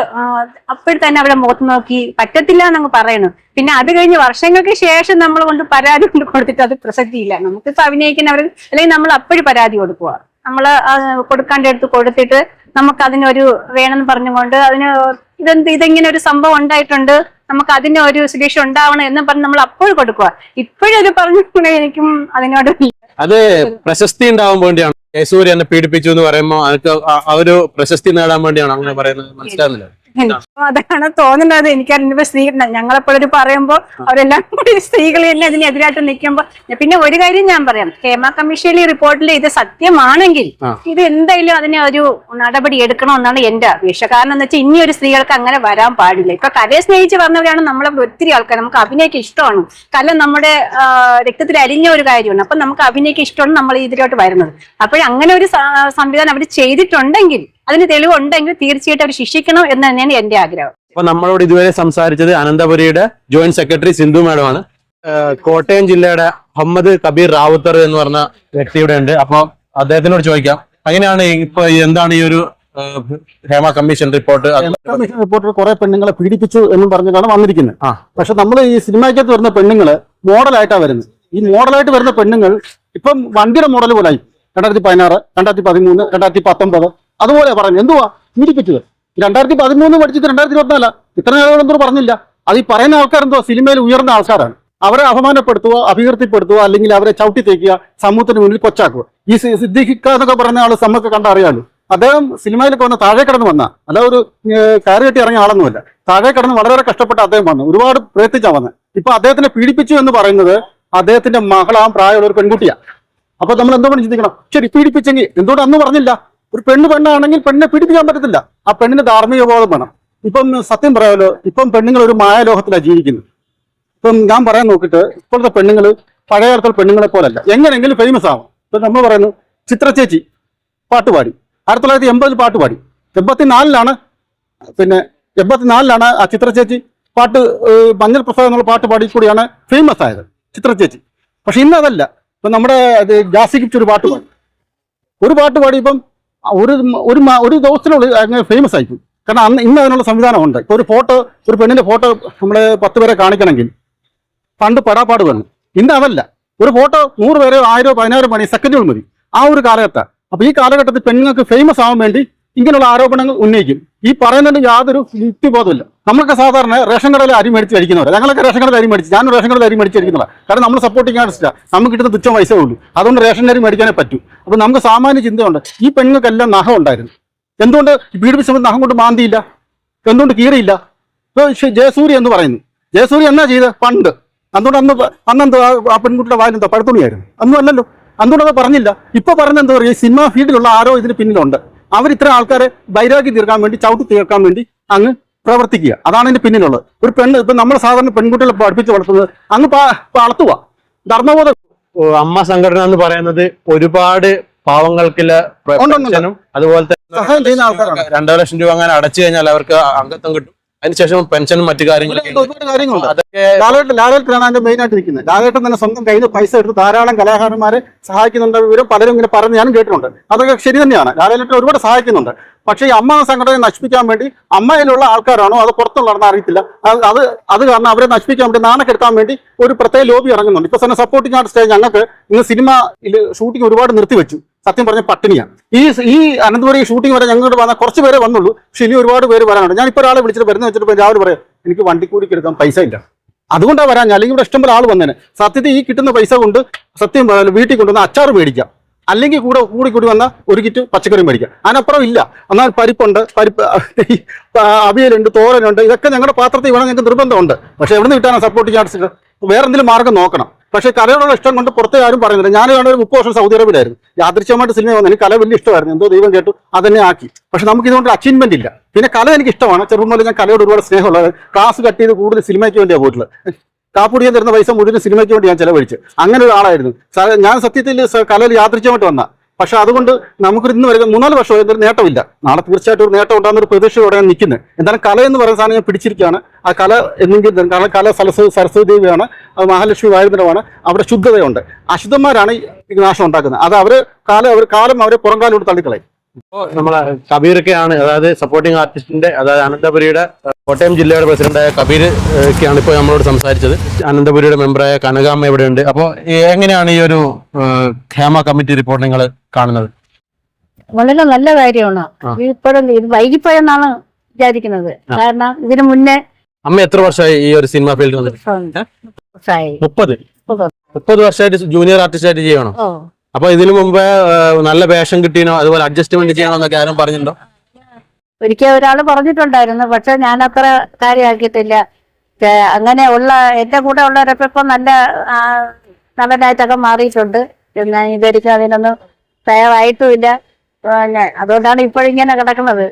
അപ്പോഴും തന്നെ അവിടെ മുഖത്ത് നോക്കി പറ്റത്തില്ല എന്നങ്ങ് പറയണു. പിന്നെ അത് കഴിഞ്ഞ് വർഷങ്ങൾക്ക് ശേഷം നമ്മൾ കൊണ്ട് പരാതി കൊണ്ട് കൊടുത്തിട്ട് അത് പ്രസക്തിയില്ല. നമുക്കിപ്പോ അഭിനയിക്കുന്നവർ അല്ലെങ്കിൽ നമ്മൾ അപ്പോഴും പരാതി കൊടുക്കുക നമ്മൾ ആ കൊടുക്കാണ്ട് അടുത്ത് കൊടുത്തിട്ട് നമുക്ക് അതിനൊരു വേണമെന്ന് പറഞ്ഞുകൊണ്ട് അതിന് ഇതെന്ത് ഇതെങ്ങനെ ഒരു സംഭവം ഉണ്ടായിട്ടുണ്ട്? നമുക്ക് അതിന് ഒരു സുരക്ഷ ഉണ്ടാവണം എന്ന് പറഞ്ഞ് നമ്മൾ അപ്പോഴും കൊടുക്കുക. ഇപ്പോഴൊരു പറഞ്ഞു എനിക്കും അതിനോട് അത് പ്രശസ്തി ഉണ്ടാവാൻ വേണ്ടിയാണ്. യേശൂര് എന്നെ പീഡിപ്പിച്ചു എന്ന് പറയുമ്പോൾ ഒരു പ്രശസ്തി നേടാൻ വേണ്ടിയാണ് അങ്ങനെ പറയുന്നത്. മനസ്സിലാകുന്നില്ല എനിക്കും അതാണ് തോന്നുന്നത്. എനിക്കറിഞ്ഞപ്പോ സ്ത്രീ ഞങ്ങളെപ്പോഴൊരു പറയുമ്പോ അവരെല്ലാം കൂടി സ്ത്രീകൾ തന്നെ അതിനെതിരായിട്ട് നിൽക്കുമ്പോ പിന്നെ ഒരു കാര്യം ഞാൻ പറയാം. ഹേമ കമ്മീഷനിലെ റിപ്പോർട്ടിൽ ഇത് സത്യമാണെങ്കിൽ. ഇത് എന്തായാലും അതിനെ ഒരു നടപടി എടുക്കണമെന്നാണ് എന്റെ അപേക്ഷ. കാരണം എന്ന് വെച്ചാൽ ഇനി ഒരു സ്ത്രീകൾക്ക് അങ്ങനെ വരാൻ പാടില്ല. ഇപ്പൊ കലയെ സ്നേഹിച്ച് വന്നവരാണ് നമ്മളെ ഒത്തിരി ആൾക്കാർ. നമുക്ക് അഭിനയക്ക് ഇഷ്ടമാണ്. കല നമ്മുടെ രക്തത്തിൽ അരിഞ്ഞ ഒരു കാര്യമാണ്. അപ്പൊ നമുക്ക് അഭിനയക്ക് ഇഷ്ടമാണ് നമ്മൾ ഇതിലോട്ട് വരുന്നത്. അപ്പോഴങ്ങനെ ഒരു സംവിധാനം അവർ ചെയ്തിട്ടുണ്ടെങ്കിൽ അതിന് തെളിവുണ്ടെങ്കിൽ തീർച്ചയായിട്ടും അവർ ശിക്ഷിക്കണം എന്ന് തന്നെയാണ് എന്റെ ആഗ്രഹം. അപ്പൊ നമ്മളോട് ഇതുവരെ സംസാരിച്ചത് അനന്തപുരിയുടെ ജോയിന്റ് സെക്രട്ടറി സിന്ധു മാഡമാണ്. ആണ് കോട്ടയം ജില്ലയുടെ അഹമ്മദ് കബീർ റാവുത്തർ എന്ന് പറഞ്ഞ വ്യക്തിയുടെ ഉണ്ട്. അപ്പൊ അദ്ദേഹത്തിനോട് ചോദിക്കാം അങ്ങനെയാണ് ഇപ്പൊ എന്താണ് ഈ ഒരു ഹേമ കമ്മീഷൻ റിപ്പോർട്ട്? കമ്മീഷൻ റിപ്പോർട്ടിൽ കുറെ പെണ്ണുങ്ങളെ പീഡിപ്പിച്ചു എന്നും പറഞ്ഞിട്ടാണ് വന്നിരിക്കുന്നത്. പക്ഷെ നമ്മൾ ഈ സിനിമയ്ക്കകത്ത് വരുന്ന പെണ്ണുങ്ങൾ മോഡലായിട്ടാണ് വരുന്നത്. ഈ മോഡലായിട്ട് വരുന്ന പെണ്ണുങ്ങൾ ഇപ്പം വണ്ടിയുടെ മോഡൽ പോലായി. രണ്ടായിരത്തി പതിനാറ് രണ്ടായിരത്തി പതിമൂന്ന് രണ്ടായിരത്തി പത്തൊമ്പത് അതുപോലെ പറഞ്ഞു. എന്തുവാ? പീഡിപ്പിച്ചത് രണ്ടായിരത്തി പതിമൂന്ന് പഠിച്ചിട്ട് രണ്ടായിരത്തി ഇരുപത്തിനാല ഇത്ര ആളുകളൊന്നും പറഞ്ഞില്ല. അത് ഈ പറയുന്ന ആൾക്കാരെന്തോ സിനിമയിൽ ഉയർന്ന ആൾക്കാരാണ്. അവരെ അപമാനപ്പെടുത്തുക അപകീർത്തിപ്പെടുത്തുക അല്ലെങ്കിൽ അവരെ ചവിട്ടി തേക്കുക സമൂഹത്തിന് മുന്നിൽ കൊച്ചാക്കുക. ഈ സിദ്ദീഖിക്ക എന്നൊക്കെ പറയുന്ന ആൾ കണ്ട കണ്ടറിയാലോ അദ്ദേഹം സിനിമയിലൊക്കെ വന്ന താഴെ കിടന്ന് വന്ന. അല്ല ഒരു കയറി കെട്ടി ഇറങ്ങിയ ആളൊന്നുമല്ല. താഴെ കിടന്ന് വളരെ കഷ്ടപ്പെട്ട് അദ്ദേഹം വന്നു. ഒരുപാട് പ്രയത്നിച്ചാ വന്നത് ഇപ്പൊ അദ്ദേഹത്തിനെ പീഡിപ്പിച്ചു എന്ന് പറയുന്നത് അദ്ദേഹത്തിന്റെ മകളാം പ്രായമുള്ള ഒരു പെൺകുട്ടിയാണ് അപ്പൊ നമ്മൾ എന്തുകൊണ്ട് ചിന്തിക്കണം? ശരി പീഡിപ്പിച്ചെങ്കിൽ. എന്തുകൊണ്ട് അന്ന് പറഞ്ഞില്ല? ഒരു പെണ്ണ് പെണ്ണാണെങ്കിൽ പെണ്ണിനെ പീഡിപ്പിക്കാൻ പറ്റത്തില്ല. ആ പെണ്ണിന് ധാർമ്മിക ബോധം വേണം. ഇപ്പം സത്യം പറയാമല്ലോ ഇപ്പം പെണ്ണുങ്ങൾ ഒരു മായാലോഹത്തിലാണ് ജീവിക്കുന്നത്. ഇപ്പം ഞാൻ പറയാൻ നോക്കിയിട്ട് ഇപ്പോഴത്തെ പെണ്ണുങ്ങൾ പഴയ കാലത്തെ പെണ്ണുങ്ങളെ പോലല്ല. എങ്ങനെയെങ്കിലും ഫേമസ് ആവും. ഇപ്പൊ നമ്മൾ പറയുന്നു ചിത്രചേച്ചി പാട്ടുപാടി ആയിരത്തി തൊള്ളായിരത്തി എൺപതിൽ പാട്ടുപാടി എൺപത്തിനാലിലാണ് പിന്നെ എൺപത്തിനാലിലാണ് ആ ചിത്രചേച്ചി പാട്ട് മഞ്ഞൾ പ്രസാദ് എന്നുള്ള പാട്ട് പാടി കൂടിയാണ് ഫേമസ് ആയത് ചിത്രചേച്ചി പക്ഷെ ഇന്ന് അതല്ല ഇപ്പൊ നമ്മുടെ അത് ജാസി ഗിഫ്റ്റ് ഒരു പാട്ട് പാടി. ഒരു പാട്ട് പാടി ഇപ്പം ഒരു ഒരു ഒരു ദിവസത്തിനുള്ളിൽ അങ്ങനെ ഫേമസ് ആയിപ്പോയി കാരണം അന്ന് ഇന്ന് അതിനുള്ള സംവിധാനമുണ്ട്. ഇപ്പൊ ഒരു ഫോട്ടോ ഒരു പെണ്ണിന്റെ ഫോട്ടോ നമ്മൾ പത്ത് പേരെ കാണിക്കണമെങ്കിൽ പണ്ട് പടാപ്പാട് വന്നു. ഇന്ന് അതല്ല. ഒരു ഫോട്ടോ നൂറ് പേരോ ആയിരോ പതിനായിരം പണി സെക്കൻഡുകൾ മതി. ആ ഒരു കാലഘട്ടം. അപ്പോൾ ഈ കാലഘട്ടത്തിൽ പെണ്ണുങ്ങൾക്ക് ഫേമസ് ആവാൻ വേണ്ടി ഇങ്ങനെയുള്ള ആരോപണങ്ങൾ ഉന്നയിക്കും. ഈ പറയുന്നതിന് യാതൊരു യുക്തിബോധമില്ല നമ്മളൊക്കെ സാധാരണ റേഷൻ കടയിൽ അരി മേടിച്ച് കഴിക്കുന്നവർ ഞങ്ങളൊക്കെ റേഷൻ കടയിൽ അരി മേടിച്ച് ഞാൻ റേഷൻ കടയിൽ അരി മേടിച്ച് കാരണം നമ്മൾ സപ്പോർട്ടിങ് ആർട്ടിസ്റ്റാണ് നമുക്ക് കിട്ടുന്ന തുച്ഛം പൈസ ഉള്ളൂ. അതുകൊണ്ട് റേഷൻ അരി മേടിക്കാനേ പറ്റൂ. അപ്പോൾ നമുക്ക് സാമാന്യ ചിന്തയുണ്ട്. ഈ പെണ്ണുങ്ങൾക്കെല്ലാം നഖം ഉണ്ടായിരുന്നു. എന്തുകൊണ്ട് പീഡിപ്പിച്ചപ്പോൾ നഖം കൊണ്ട് മാന്തിയില്ല? എന്തുകൊണ്ട് കീറിയില്ല? ഇപ്പോൾ ജയസൂരി എന്ന് പറയുന്നു. ജയസൂരി എന്നാ ചെയ്ത്? പണ്ട്. അതുകൊണ്ട് അന്ന് അന്ന് അന്നെന്തോ ആ- പെൺകുട്ടിയുടെ വായിലെന്തോ പഴത്തുണിയായിരുന്നു അന്നും അല്ലല്ലോ. എന്തുകൊണ്ടത് പറഞ്ഞില്ല. ഇപ്പോൾ പറഞ്ഞ എന്താ പറയുക സിനിമാ ഫീൽഡിലുള്ള ആരോ ഇതിന് പിന്നിലുണ്ട്. അവർ ഇത്ര ആൾക്കാരെ വൈരാഗ്യം തീർക്കാൻ വേണ്ടി ചവിട്ടി തീർക്കാൻ വേണ്ടി അങ്ങ് പ്രവർത്തിക്കുക. അതാണ് ഇതിന് പിന്നിലുള്ളത്. ഒരു പെണ്ണ് ഇപ്പൊ നമ്മൾ സാധാരണ പെൺകുട്ടികളെ പഠിപ്പിച്ച് വളർത്തുന്നത് അങ്ങ് വളർത്തുക ധർമ്മബോധം. അമ്മ സംഘടന എന്ന് പറയുന്നത് ഒരുപാട് പാവങ്ങൾക്കുള്ള അതുപോലെ തന്നെ സഹായം ചെയ്യുന്ന ആൾക്കാരാണ്. രണ്ടര ലക്ഷം രൂപ അങ്ങനെ അടച്ചു കഴിഞ്ഞാൽ അവർക്ക് അംഗത്വം കിട്ടും. അതിനുശേഷം പെൻഷനും മറ്റു കാര്യങ്ങളും ഒരുപാട് കാര്യങ്ങളുണ്ട്. അതൊക്കെ ലാലേട്ടൻ ലാലേട്ടനാണ് അതിന്റെ മെയിൻ ആയിട്ട് ഇരിക്കുന്നത്. ലാലേട്ടൻ തന്നെ സ്വന്തം കയ്യിൽ പൈസ എടുത്ത് ധാരാളം കലാകാരന്മാരെ സഹായിക്കുന്നുണ്ട് വിവരം പലരും ഇങ്ങനെ പറഞ്ഞ് ഞാനും കേട്ടിട്ടുണ്ട്. അതൊക്കെ ശരി തന്നെയാണ്. ലാലേട്ടൻ ഒരുപാട് സഹായിക്കുന്നുണ്ട്. പക്ഷേ ഈ അമ്മ സംഘടനയെ നശിപ്പിക്കാൻ വേണ്ടി അമ്മയിലുള്ള ആൾക്കാരാണോ? അത് പുറത്തുള്ളതെന്ന് അറിയത്തില്ല. അത് അത് അത് കാരണം അവരെ നശിപ്പിക്കാൻ വേണ്ടി നാണക്കെടുത്താൻ വേണ്ടി ഒരു പ്രത്യേക ലോബി ഇറങ്ങുന്നുണ്ട്. ഇപ്പൊ തന്നെ സപ്പോർട്ടിംഗ് ആർട്ട് സ്റ്റേജ് ഞങ്ങൾക്ക് ഇന്ന് സിനിമയിൽ ഷൂട്ടിംഗ് ഒരുപാട് നിർത്തിവെച്ചു. സത്യം പറഞ്ഞ പട്ടിണിയാണ്. ഈ ഈ അനന്തപുരം ഷൂട്ടിംഗ് വരെ ഞങ്ങളുടെ വന്ന കുറച്ച് പേരെ വന്നുള്ളൂ. പക്ഷെ ഇനി ഒരുപാട് പേര് വരാനുണ്ട്. ഞാൻ ഇപ്പോൾ ഒരാളെ വിളിച്ചിട്ട് വരുന്ന വെച്ചിട്ട് രാവിലെ പറയാം എനിക്ക് വണ്ടിക്കൂലിക്ക് എടുക്കാൻ പൈസ ഇല്ല. അതുകൊണ്ടാണ് വരാൻ. അല്ലെങ്കിൽ ഇവിടെ ഇഷ്ടംപോലെ ആൾ വന്നേനെ. സത്യത്തിൽ ഈ കിട്ടുന്ന പൈസ കൊണ്ട് സത്യം വീട്ടിൽ കൊണ്ടുവന്ന അച്ചാർ മേടിക്കാം. അല്ലെങ്കിൽ കൂടെ കൂടി കൂടി വന്ന ഒരു കിറ്റ് പച്ചക്കറി മേടിക്കാം. അതിനപ്പുറം ഇല്ല. എന്നാൽ പരിപ്പുണ്ട് പരിപ്പ് അവിയലുണ്ട് തോരനുണ്ട്. ഇതൊക്കെ ഞങ്ങളുടെ പാത്രത്തിൽ വേണം ഞങ്ങൾക്ക് നിർബന്ധമുണ്ട്. പക്ഷെ എവിടെ നിന്ന് കിട്ടാനാണ് സപ്പോർട്ട് ചാർജ് വേറെ എന്തെങ്കിലും മാർഗം നോക്കണം. പക്ഷേ കലയോടുള്ള ഇഷ്ടം കൊണ്ട് പുറത്തെ ആരും പറയുന്നില്ല. ഞാൻ ഒരു മുപ്പത് വർഷം സൗദി അറേബ്യയിലായിരുന്നു. യാദൃശ്യമായിട്ട് സിനിമ വന്നു. എനിക്ക് കല വലിയ ഇഷ്ടമായിരുന്നു. എന്തോ ദൈവം കേട്ടു അതന്നെ ആക്കി. പക്ഷെ നമുക്ക് ഇതുകൊണ്ട് അച്ചീവ്മെന്റ് ഇല്ല. പിന്നെ കല എനിക്ക് ഇഷ്ടമാണ്. ചെറുപ്പം മുതൽ ഞാൻ കലയോട് ഒരുപാട് സ്നേഹമുള്ളത് ക്ലാസ് കട്ട് ചെയ്ത് കൂടുതൽ സിനിമയ്ക്ക് വേണ്ടിയാണ് പോയിട്ടുള്ളത്. കാപ്പുടിയാൻ തരുന്ന പൈസ മുഴുവൻ സിനിമയ്ക്ക് വേണ്ടി ഞാൻ ചിലവഴിച്ചു അങ്ങനെ ഒരാളായിരുന്നു. ഞാൻ സത്യത്തിൽ കലയിൽ യാദൃശ്യമായിട്ട് വന്ന. പക്ഷെ അതുകൊണ്ട് നമുക്കൊരു ഇന്ന് വരെ മൂന്നാൽ വർഷം ഒരു നേട്ടമില്ല. നാളെ തീർച്ചയായിട്ടും ഒരു നേട്ടം ഉണ്ടാകുന്ന ഒരു പ്രതീക്ഷയോടെ ഞാൻ നിൽക്കുന്നത് എന്തായാലും കല എന്ന് പറയുന്ന സാധനം ഞാൻ പിടിച്ചിരിക്കുകയാണ്. ആ കല എന്നെങ്കിൽ കാരണം കല സരസ്വതി സരസ്വതി ദേവിയാണ് അത് മഹാലക്ഷ്മി വായുധനമാണ് അവിടെ ശുദ്ധതയുണ്ട്. അശുദ്ധന്മാരാണ് ഈ നാശം ഉണ്ടാക്കുന്നത്. അത് അവർ കാലം അവർ കാലം അവരെ പുറംകാലോട് തള്ളിക്കളയും. ഇപ്പോ നമ്മളെ കബീറൊക്കെയാണ് അതായത് സപ്പോർട്ടിംഗ് ആർട്ടിസ്റ്റിന്റെ അതായത് അനന്തപുരിയുടെ കോട്ടയം ജില്ലയുടെ പ്രസിഡന്റായ കബീർ ഒക്കെയാണ് ഇപ്പോൾ നമ്മളോട് സംസാരിച്ചത്. അനന്തപുരിയുടെ മെമ്പറായ കനകാമ്മ ഇവിടെ ഉണ്ട് അപ്പോൾ എങ്ങനെയാണ് ഈ ഒരു ക്ഷേമ കമ്മിറ്റി റിപ്പോർട്ട് നിങ്ങൾ കാണുന്നത്? വളരെ നല്ല കാര്യമാണ്. ഇപ്പോഴും ഇത് വൈകിപ്പോയെന്നാണ് വിചാരിക്കുന്നത്. കാരണം ഇതിനു മുന്നേ അമ്മ എത്ര വർഷമായി ഈ ഒരു സിനിമ ഫീൽഡിൽ. മുപ്പത് മുപ്പത്. വർഷമായിട്ട് ജൂനിയർ ആർട്ടിസ്റ്റായിട്ട് ചെയ്യണം അപ്പൊ ഇതിനു മുമ്പ് നല്ല വേഷം കിട്ടിയോ അതുപോലെ അഡ്ജസ്റ്റ്മെന്റ് ചെയ്യണോ എന്നൊക്കെ ആരും പറഞ്ഞിട്ടുണ്ടോ? ഒരിക്കൽ ഒരാൾ പറഞ്ഞിട്ടുണ്ടായിരുന്നു പക്ഷെ ഞാൻ അത്ര കാര്യമാക്കിയിട്ടില്ല അങ്ങനെ ഉള്ള എന്റെ കൂടെ ഉള്ളവരൊക്കെ ഇപ്പൊ നല്ല നല്ലതായിട്ടൊക്കെ മാറിയിട്ടുണ്ട്. ഞാൻ ഇതുവരെയ്ക്കും അതിനൊന്നും തയ്യാറായിട്ടുമില്ല അതുകൊണ്ടാണ് ഇപ്പോഴിങ്ങനെ കിടക്കുന്നത്.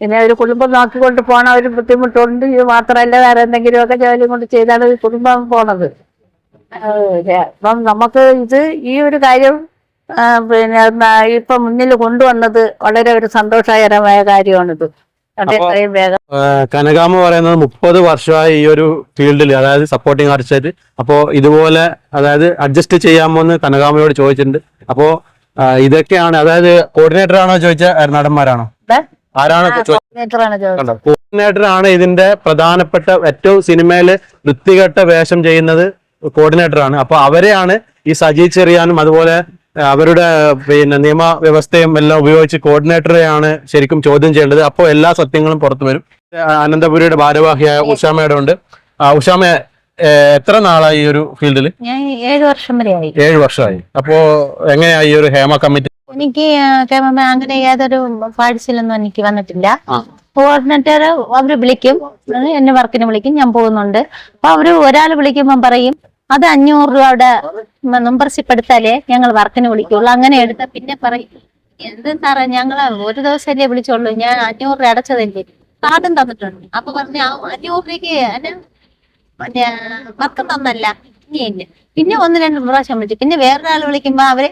പിന്നെ ഒരു കുടുംബം നോക്കിക്കൊണ്ട് പോണ ഒരു ബുദ്ധിമുട്ടുണ്ട്. ഇത് മാത്രമല്ല വേറെ എന്തെങ്കിലുമൊക്കെ ജോലി കൊണ്ട് ചെയ്താണ് കുടുംബം പോണത്. അപ്പം നമുക്ക് ഇത് ഈ ഒരു കാര്യം പിന്നെ ഇപ്പൊ മുന്നിൽ കൊണ്ടുവന്നത് വളരെ ഒരു സന്തോഷകരമായ കാര്യമാണിത്. കനകാമ പറയുന്നത് മുപ്പത് വർഷമായി ഈ ഒരു ഫീൽഡിൽ അതായത് സപ്പോർട്ടിങ് ആർട്ടിസ്റ്റ് അപ്പോ ഇതുപോലെ അതായത് അഡ്ജസ്റ്റ് ചെയ്യാമോ എന്ന് കനകാമയോട് ചോദിച്ചിട്ടുണ്ട്. അപ്പോ ഇതൊക്കെയാണ് അതായത് കോർഡിനേറ്റർ ആണോ ചോദിച്ച നടന്മാരാണോ ആരാണ് കോർഡിനേറ്റർ ആണ് ഇതിന്റെ പ്രധാനപ്പെട്ട ഏറ്റവും സിനിമയിൽ വൃത്തികെട്ട വേഷം ചെയ്യുന്നത് കോർഡിനേറ്റർ ആണ്. അപ്പൊ അവരെയാണ് ഈ സജി ചെറിയാനും അതുപോലെ അവരുടെ പിന്നെ നിയമവ്യവസ്ഥയും എല്ലാം ഉപയോഗിച്ച് കോർഡിനേറ്ററെയാണ് ശരിക്കും ചോദ്യം ചെയ്യേണ്ടത്. അപ്പോൾ എല്ലാ സത്യങ്ങളും പുറത്തു വരും. അനന്തപുരിയുടെ ഭാരവാഹിയായ ഉഷാമയുടെ ഉണ്ട് ആ, ഉഷാമ എത്ര നാളായി ഈ ഒരു ഫീൽഡിൽ ഏഴ് വർഷം ഏഴ് വർഷമായി. അപ്പോ എങ്ങനെയാ ഈ ഒരു ഹേമ കമ്മിറ്റി? എനിക്ക് അങ്ങനെ യാതൊരു പാഴ്സലൊന്നും എനിക്ക് വന്നിട്ടില്ല. കോർഡിനേറ്റർ അവർ വിളിക്കും. എന്നെ വർക്കിന് വിളിക്കും. ഞാൻ പോകുന്നുണ്ട്. അപ്പൊ അവർ ഒരാൾ വിളിക്കുമ്പോൾ പറയും അത് അഞ്ഞൂറ് രൂപയുടെ മെമ്പർഷിപ്പ് എടുത്താലേ ഞങ്ങൾ വർക്കിന് വിളിക്കുള്ളൂ. അങ്ങനെ എടുത്ത പിന്നെ പറയും എന്ത് സാറേ ഞങ്ങൾ ഒരു ദിവസമല്ലേ വിളിച്ചോളൂ. ഞാൻ അഞ്ഞൂറ് രൂപ അടച്ചതല്ലേ. കാർഡും തന്നിട്ടുണ്ട്. അപ്പൊ പറഞ്ഞു അഞ്ഞൂറ് രൂപയ്ക്ക് മറ്റേ വർക്ക് തന്നല്ല. പിന്നെ ഒന്ന് രണ്ട് പ്രാവശ്യം വിളിച്ചു. പിന്നെ വേറൊരാൾ വിളിക്കുമ്പോ അവർ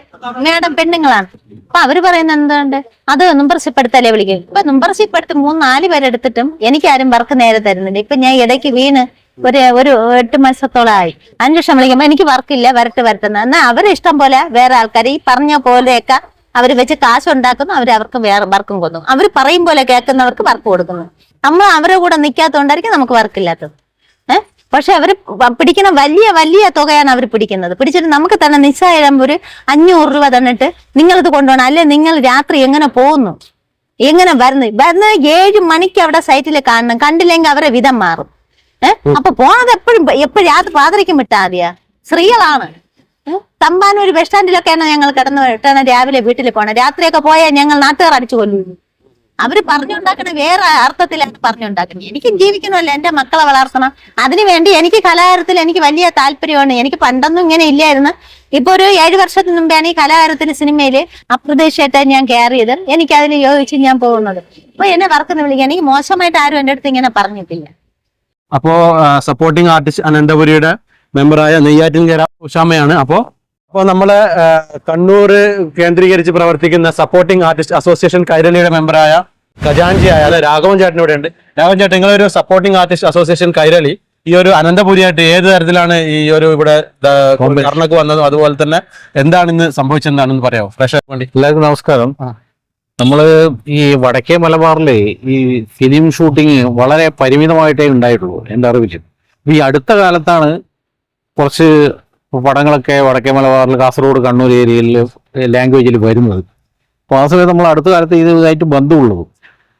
മേഡം പെണ്ണുങ്ങളാണ്. അപ്പൊ അവർ പറയുന്ന എന്തുകൊണ്ട്? അത് നുംബർശപ്പെടുത്തല്ലേ വിളിക്കും. ഇപ്പൊ നുംബർശപ്പെടുത്ത് മൂന്ന് നാല് പേരെടുത്തിട്ടും എനിക്ക് ആരും വർക്ക് നേരെ തരുന്നില്ല. ഇപ്പൊ ഞാൻ ഇടയ്ക്ക് വീണ് ഒരു ഒരു എട്ട് മാസത്തോളമായി ലക്ഷം വിളിക്കുമ്പോ എനിക്ക് വർക്കില്ല വരട്ട് വരട്ടെന്ന് എന്നാ. അവരെ ഇഷ്ടം പോലെ വേറെ ആൾക്കാർ ഈ പറഞ്ഞ പോലെയൊക്കെ അവർ വെച്ച് കാശ് ഉണ്ടാക്കുന്നു അവർ അവർക്ക് വേറെ വർക്കും കൊന്നു. അവർ പറയും പോലെ കേൾക്കുന്നവർക്ക് വർക്ക് കൊടുക്കുന്നു. നമ്മൾ അവരുടെ കൂടെ നിൽക്കാത്തതുകൊണ്ടായിരിക്കും നമുക്ക് വർക്കില്ലാത്തത് പക്ഷെ അവർ പിടിക്കുന്ന വലിയ വലിയ തുകയാണ് അവർ പിടിക്കുന്നത്. പിടിച്ചിട്ട് നമുക്ക് തന്നെ നിസ്സായം ഒരു അഞ്ഞൂറ് രൂപ തന്നിട്ട് നിങ്ങളിത് കൊണ്ടുപോകണം. അല്ലെ നിങ്ങൾ രാത്രി എങ്ങനെ പോകുന്നു? എങ്ങനെ വരുന്നു? വരുന്ന ഏഴ് മണിക്ക് അവിടെ സൈറ്റിൽ കാണണം. കണ്ടില്ലെങ്കിൽ അവരെ വിധം മാറും. ഏഹ് അപ്പൊ പോണത് എപ്പോഴും എപ്പോഴും രാത്രി പാതിരിക്കും വിട്ടാ മതിയാ. സ്ത്രീകളാണ്. തമ്പാനൂർ ബസ് സ്റ്റാൻഡിലൊക്കെയാണ് ഞങ്ങൾ കിടന്ന് വിട്ടാണ് രാവിലെ വീട്ടിൽ പോകണം രാത്രിയൊക്കെ പോയാൽ ഞങ്ങൾ നാട്ടുകാർ അടിച്ചു കൊല്ലുന്നു അവർ പറഞ്ഞുണ്ടാക്കണ വേറെ അർത്ഥത്തിലാണ് പറഞ്ഞുണ്ടാക്കണം. എനിക്ക് ജീവിക്കണമല്ലോ എന്റെ മക്കളെ വളർത്തണം. അതിനുവേണ്ടി എനിക്ക് കലാകാരത്തിൽ എനിക്ക് വലിയ താല്പര്യമാണ്. എനിക്ക് പണ്ടൊന്നും ഇങ്ങനെ ഇല്ലായിരുന്നു. ഇപ്പൊ ഒരു ഏഴ് വർഷത്തിന് മുമ്പാണ് ഈ കലാകാരത്തിന് സിനിമയിൽ അപ്രതീക്ഷയായിട്ടാണ് ഞാൻ കയറിയത്. എനിക്ക് അതിന് യോജിച്ച് ഞാൻ പോകുന്നത്. അപ്പൊ എന്നെ വർക്കെന്ന് വിളിക്കാൻ എനിക്ക് മോശമായിട്ട് ആരും എന്റെ അടുത്ത് ഇങ്ങനെ പറഞ്ഞിട്ടില്ല. അപ്പോ സപ്പോർട്ടിംഗ് ആർട്ടിസ്റ്റ് അനന്തപുരിയുടെ മെമ്പറായ നെയ്യാറ്റിൻകര ഉഷാമയാണ് അപ്പോ അപ്പോൾ നമ്മൾ കണ്ണൂർ കേന്ദ്രീകരിച്ച് പ്രവർത്തിക്കുന്ന സപ്പോർട്ടിംഗ് ആർട്ടിസ്റ്റ് അസോസിയേഷൻ കൈരളിയുടെ മെമ്പറായ ഖജാൻജിയായ അതെ രാഘവൻ ചേട്ടൻ ഇവിടെ ഉണ്ട്. രാഘവൻ ചേട്ടൻ നിങ്ങളൊരു സപ്പോർട്ടിംഗ് ആർട്ടിസ്റ്റ് അസോസിയേഷൻ കൈരളി. ഈ ഒരു അനന്തപുരിയായിട്ട് ഏത് തരത്തിലാണ് ഈ ഒരു ഇവിടെ കർണക്ക് വന്നതും? അതുപോലെ തന്നെ എന്താണ് ഇന്ന് സംഭവിച്ചതെന്നാണെന്ന് പറയാമോ ഫ്രഷ് വേണ്ടി. എല്ലാവർക്കും നമസ്കാരം. നമ്മൾ ഈ വടക്കേ മലബാറിലെ ഈ ഫിലിം ഷൂട്ടിങ് വളരെ പരിമിതമായിട്ടേ ഉണ്ടായിട്ടുള്ളൂ എന്റെ അറിവിൽ. ഈ അടുത്ത കാലത്താണ് കുറച്ച് പടങ്ങളൊക്കെ വടക്കേ മലബാറിൽ കാസർഗോഡ് കണ്ണൂർ ഏരിയയിൽ ലാംഗ്വേജിൽ വരുന്നത്. അപ്പോൾ ആ സമയത്ത് നമ്മൾ അടുത്ത കാലത്ത് ഇതുമായിട്ട് ബന്ധമുള്ളത്.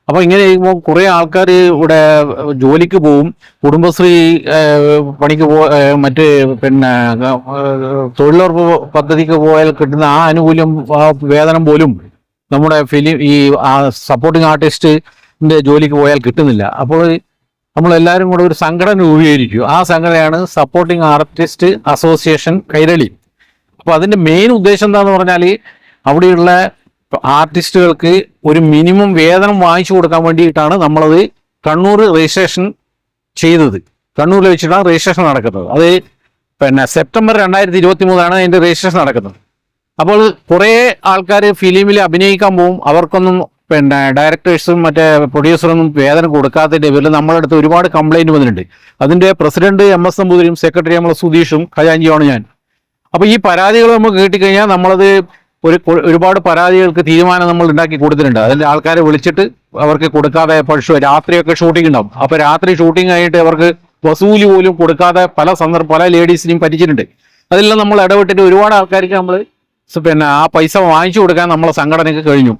അപ്പോൾ ഇങ്ങനെ ചെയ്യുമ്പോൾ കുറേ ആൾക്കാർ ഇവിടെ ജോലിക്ക് പോവും കുടുംബശ്രീ പണിക്ക് പോ മറ്റ് പിന്നെ തൊഴിലുറപ്പ് പദ്ധതിക്ക് പോയാൽ കിട്ടുന്ന ആ ആനുകൂല്യം ആ വേതനം പോലും നമ്മുടെ ഫിലിം ഈ സപ്പോർട്ടിങ് ആർട്ടിസ്റ്റിന്റെ ജോലിക്ക് പോയാൽ കിട്ടുന്നില്ല. അപ്പോൾ നമ്മൾ എല്ലാവരും കൂടെ ഒരു സംഘടന രൂപീകരിക്കും. ആ സംഘടനയാണ് സപ്പോർട്ടിംഗ് ആർട്ടിസ്റ്റ് അസോസിയേഷൻ കൈരളി. അപ്പോൾ അതിന്റെ മെയിൻ ഉദ്ദേശം എന്താന്ന് പറഞ്ഞാൽ അവിടെയുള്ള ആർട്ടിസ്റ്റുകൾക്ക് ഒരു മിനിമം വേതനം വാങ്ങിച്ചു കൊടുക്കാൻ വേണ്ടിയിട്ടാണ് നമ്മളത് കണ്ണൂർ രജിസ്ട്രേഷൻ ചെയ്തത്. കണ്ണൂരിൽ വെച്ചിട്ടാണ് രജിസ്ട്രേഷൻ നടക്കുന്നത്. അത് പിന്നെ സെപ്റ്റംബർ രണ്ടായിരത്തി ഇരുപത്തി മൂന്നാണ് അതിന്റെ രജിസ്ട്രേഷൻ നടക്കുന്നത്. അപ്പോൾ കുറേ ആൾക്കാർ ഫിലിമിൽ അഭിനയിക്കാൻ പോവും. അവർക്കൊന്നും പിന്നെ ഡയറക്ടേഴ്സും മറ്റേ പ്രൊഡ്യൂസറൊന്നും വേതനം കൊടുക്കാത്തതിന്റെ പേരിൽ നമ്മുടെ അടുത്ത് ഒരുപാട് കംപ്ലൈന്റ് വന്നിട്ടുണ്ട്. അതിന്റെ പ്രസിഡന്റ് എം എസ് നമ്പൂതിരിയും സെക്രട്ടറി നമ്മളെ സുധീഷും ഖജാഞ്ചിയുമാണ് ഞാൻ. അപ്പോൾ ഈ പരാതികൾ നമുക്ക് കിട്ടിക്കഴിഞ്ഞാൽ നമ്മളത് ഒരു ഒരുപാട് പരാതികൾക്ക് തീരുമാനം നമ്മൾ ഉണ്ടാക്കി കൊടുത്തിട്ടുണ്ട്. അതിന്റെ ആൾക്കാരെ വിളിച്ചിട്ട് അവർക്ക് കൊടുക്കാതെ പക്ഷേ രാത്രിയൊക്കെ ഷൂട്ടിംഗ് ഉണ്ടാവും. അപ്പോൾ രാത്രി ഷൂട്ടിംഗ് ആയിട്ട് അവർക്ക് വസൂലി പോലും കൊടുക്കാതെ പല സന്ദർഭം പല ലേഡീസിനെയും പറ്റിച്ചിട്ടുണ്ട്. അതെല്ലാം നമ്മൾ ഇടപെട്ടിട്ട് ഒരുപാട് ആൾക്കാർക്ക് നമ്മൾ പിന്നെ ആ പൈസ വാങ്ങിച്ചു കൊടുക്കാൻ നമ്മളെ സംഘടനയ്ക്ക് കഴിഞ്ഞു.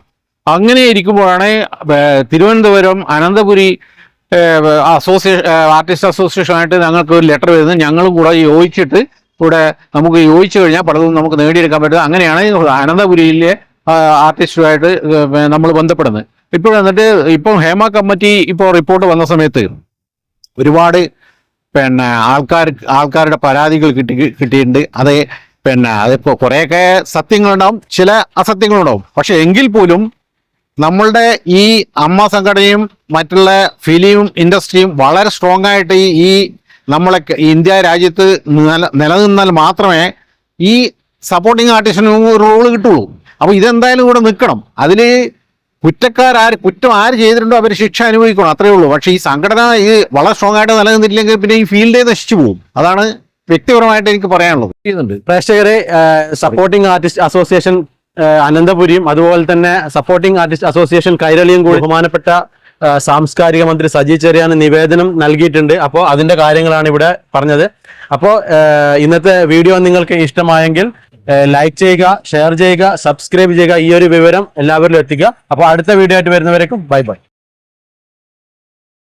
അങ്ങനെ ഇരിക്കുമ്പോഴാണ് തിരുവനന്തപുരം അനന്തപുരി അസോസിയേഷൻ ആർട്ടിസ്റ്റ് അസോസിയേഷനായിട്ട് ഞങ്ങൾക്ക് ഒരു ലെറ്റർ വരുന്നത് ഞങ്ങളും കൂടെ യോജിച്ചിട്ട് ഇവിടെ നമുക്ക് യോജിച്ചു കഴിഞ്ഞാൽ പലതും നമുക്ക് നേടിയെടുക്കാൻ പറ്റും. അങ്ങനെയാണ് അനന്തപുരിയിലെ ആർട്ടിസ്റ്റുമായിട്ട് നമ്മൾ ബന്ധപ്പെടുന്നത്. ഇപ്പോൾ എന്നിട്ട് ഇപ്പം ഹേമ കമ്മിറ്റി ഇപ്പോൾ റിപ്പോർട്ട് വന്ന സമയത്ത് ഒരുപാട് പിന്നെ ആൾക്കാർ ആൾക്കാരുടെ പരാതികൾ കിട്ടി കിട്ടിയിട്ടുണ്ട്. അത് പിന്നെ അതിപ്പോൾ കുറേയൊക്കെ സത്യങ്ങളുണ്ടാവും ചില അസത്യങ്ങളുണ്ടാവും. പക്ഷെ എങ്കിൽ പോലും നമ്മളുടെ ഈ അമ്മ സംഘടനയും മറ്റുള്ള ഫിലിം ഇൻഡസ്ട്രിയും വളരെ സ്ട്രോങ് ആയിട്ട് ഈ- നമ്മളെ ഇന്ത്യ രാജ്യത്ത് നില നിലനിന്നാൽ മാത്രമേ ഈ സപ്പോർട്ടിങ് ആർട്ടിസ്റ്റിന് ഒരു റോൾ കിട്ടുള്ളൂ. അപ്പോൾ ഇതെന്തായാലും ഇവിടെ നിൽക്കണം. അതിൽ കുറ്റക്കാരാര് കുറ്റം ആര് ചെയ്തിട്ടുണ്ടോ അവർ ശിക്ഷ അനുഭവിക്കണം അത്രേ ഉള്ളൂ. പക്ഷേ ഈ സംഘടന ഈ വളരെ സ്ട്രോങ് ആയിട്ട് നിലനിന്നില്ലെങ്കിൽ പിന്നെ ഈ ഫീൽഡേ നശിച്ചു പോകും. അതാണ് വ്യക്തിപരമായിട്ട് എനിക്ക് പറയാനുള്ളത്. പ്രേക്ഷകരെ സപ്പോർട്ടിംഗ് ആർട്ടിസ്റ്റ് അസോസിയേഷൻ അനന്തപുരിയും അതുപോലെ തന്നെ സപ്പോർട്ടിംഗ് ആർട്ടിസ്റ്റ് അസോസിയേഷൻ കൈരളിയും കൂടി ബഹുമാനപ്പെട്ട സാംസ്കാരിക മന്ത്രി സജി ചെറിയാൻ നിവേദനം നൽകിയിട്ടുണ്ട്. അപ്പോൾ അതിന്റെ കാര്യങ്ങളാണ് ഇവിടെ പറഞ്ഞത്. അപ്പോൾ ഇന്നത്തെ വീഡിയോ നിങ്ങൾക്ക് ഇഷ്ടമായെങ്കിൽ ലൈക്ക് ചെയ്യുക ഷെയർ ചെയ്യുക സബ്സ്ക്രൈബ് ചെയ്യുക ഈ ഒരു വിവരം എല്ലാവരിലും എത്തിക്കുക. അപ്പോൾ അടുത്ത വീഡിയോ ആയിട്ട് വരുന്നവരേക്കും ബൈ ബൈ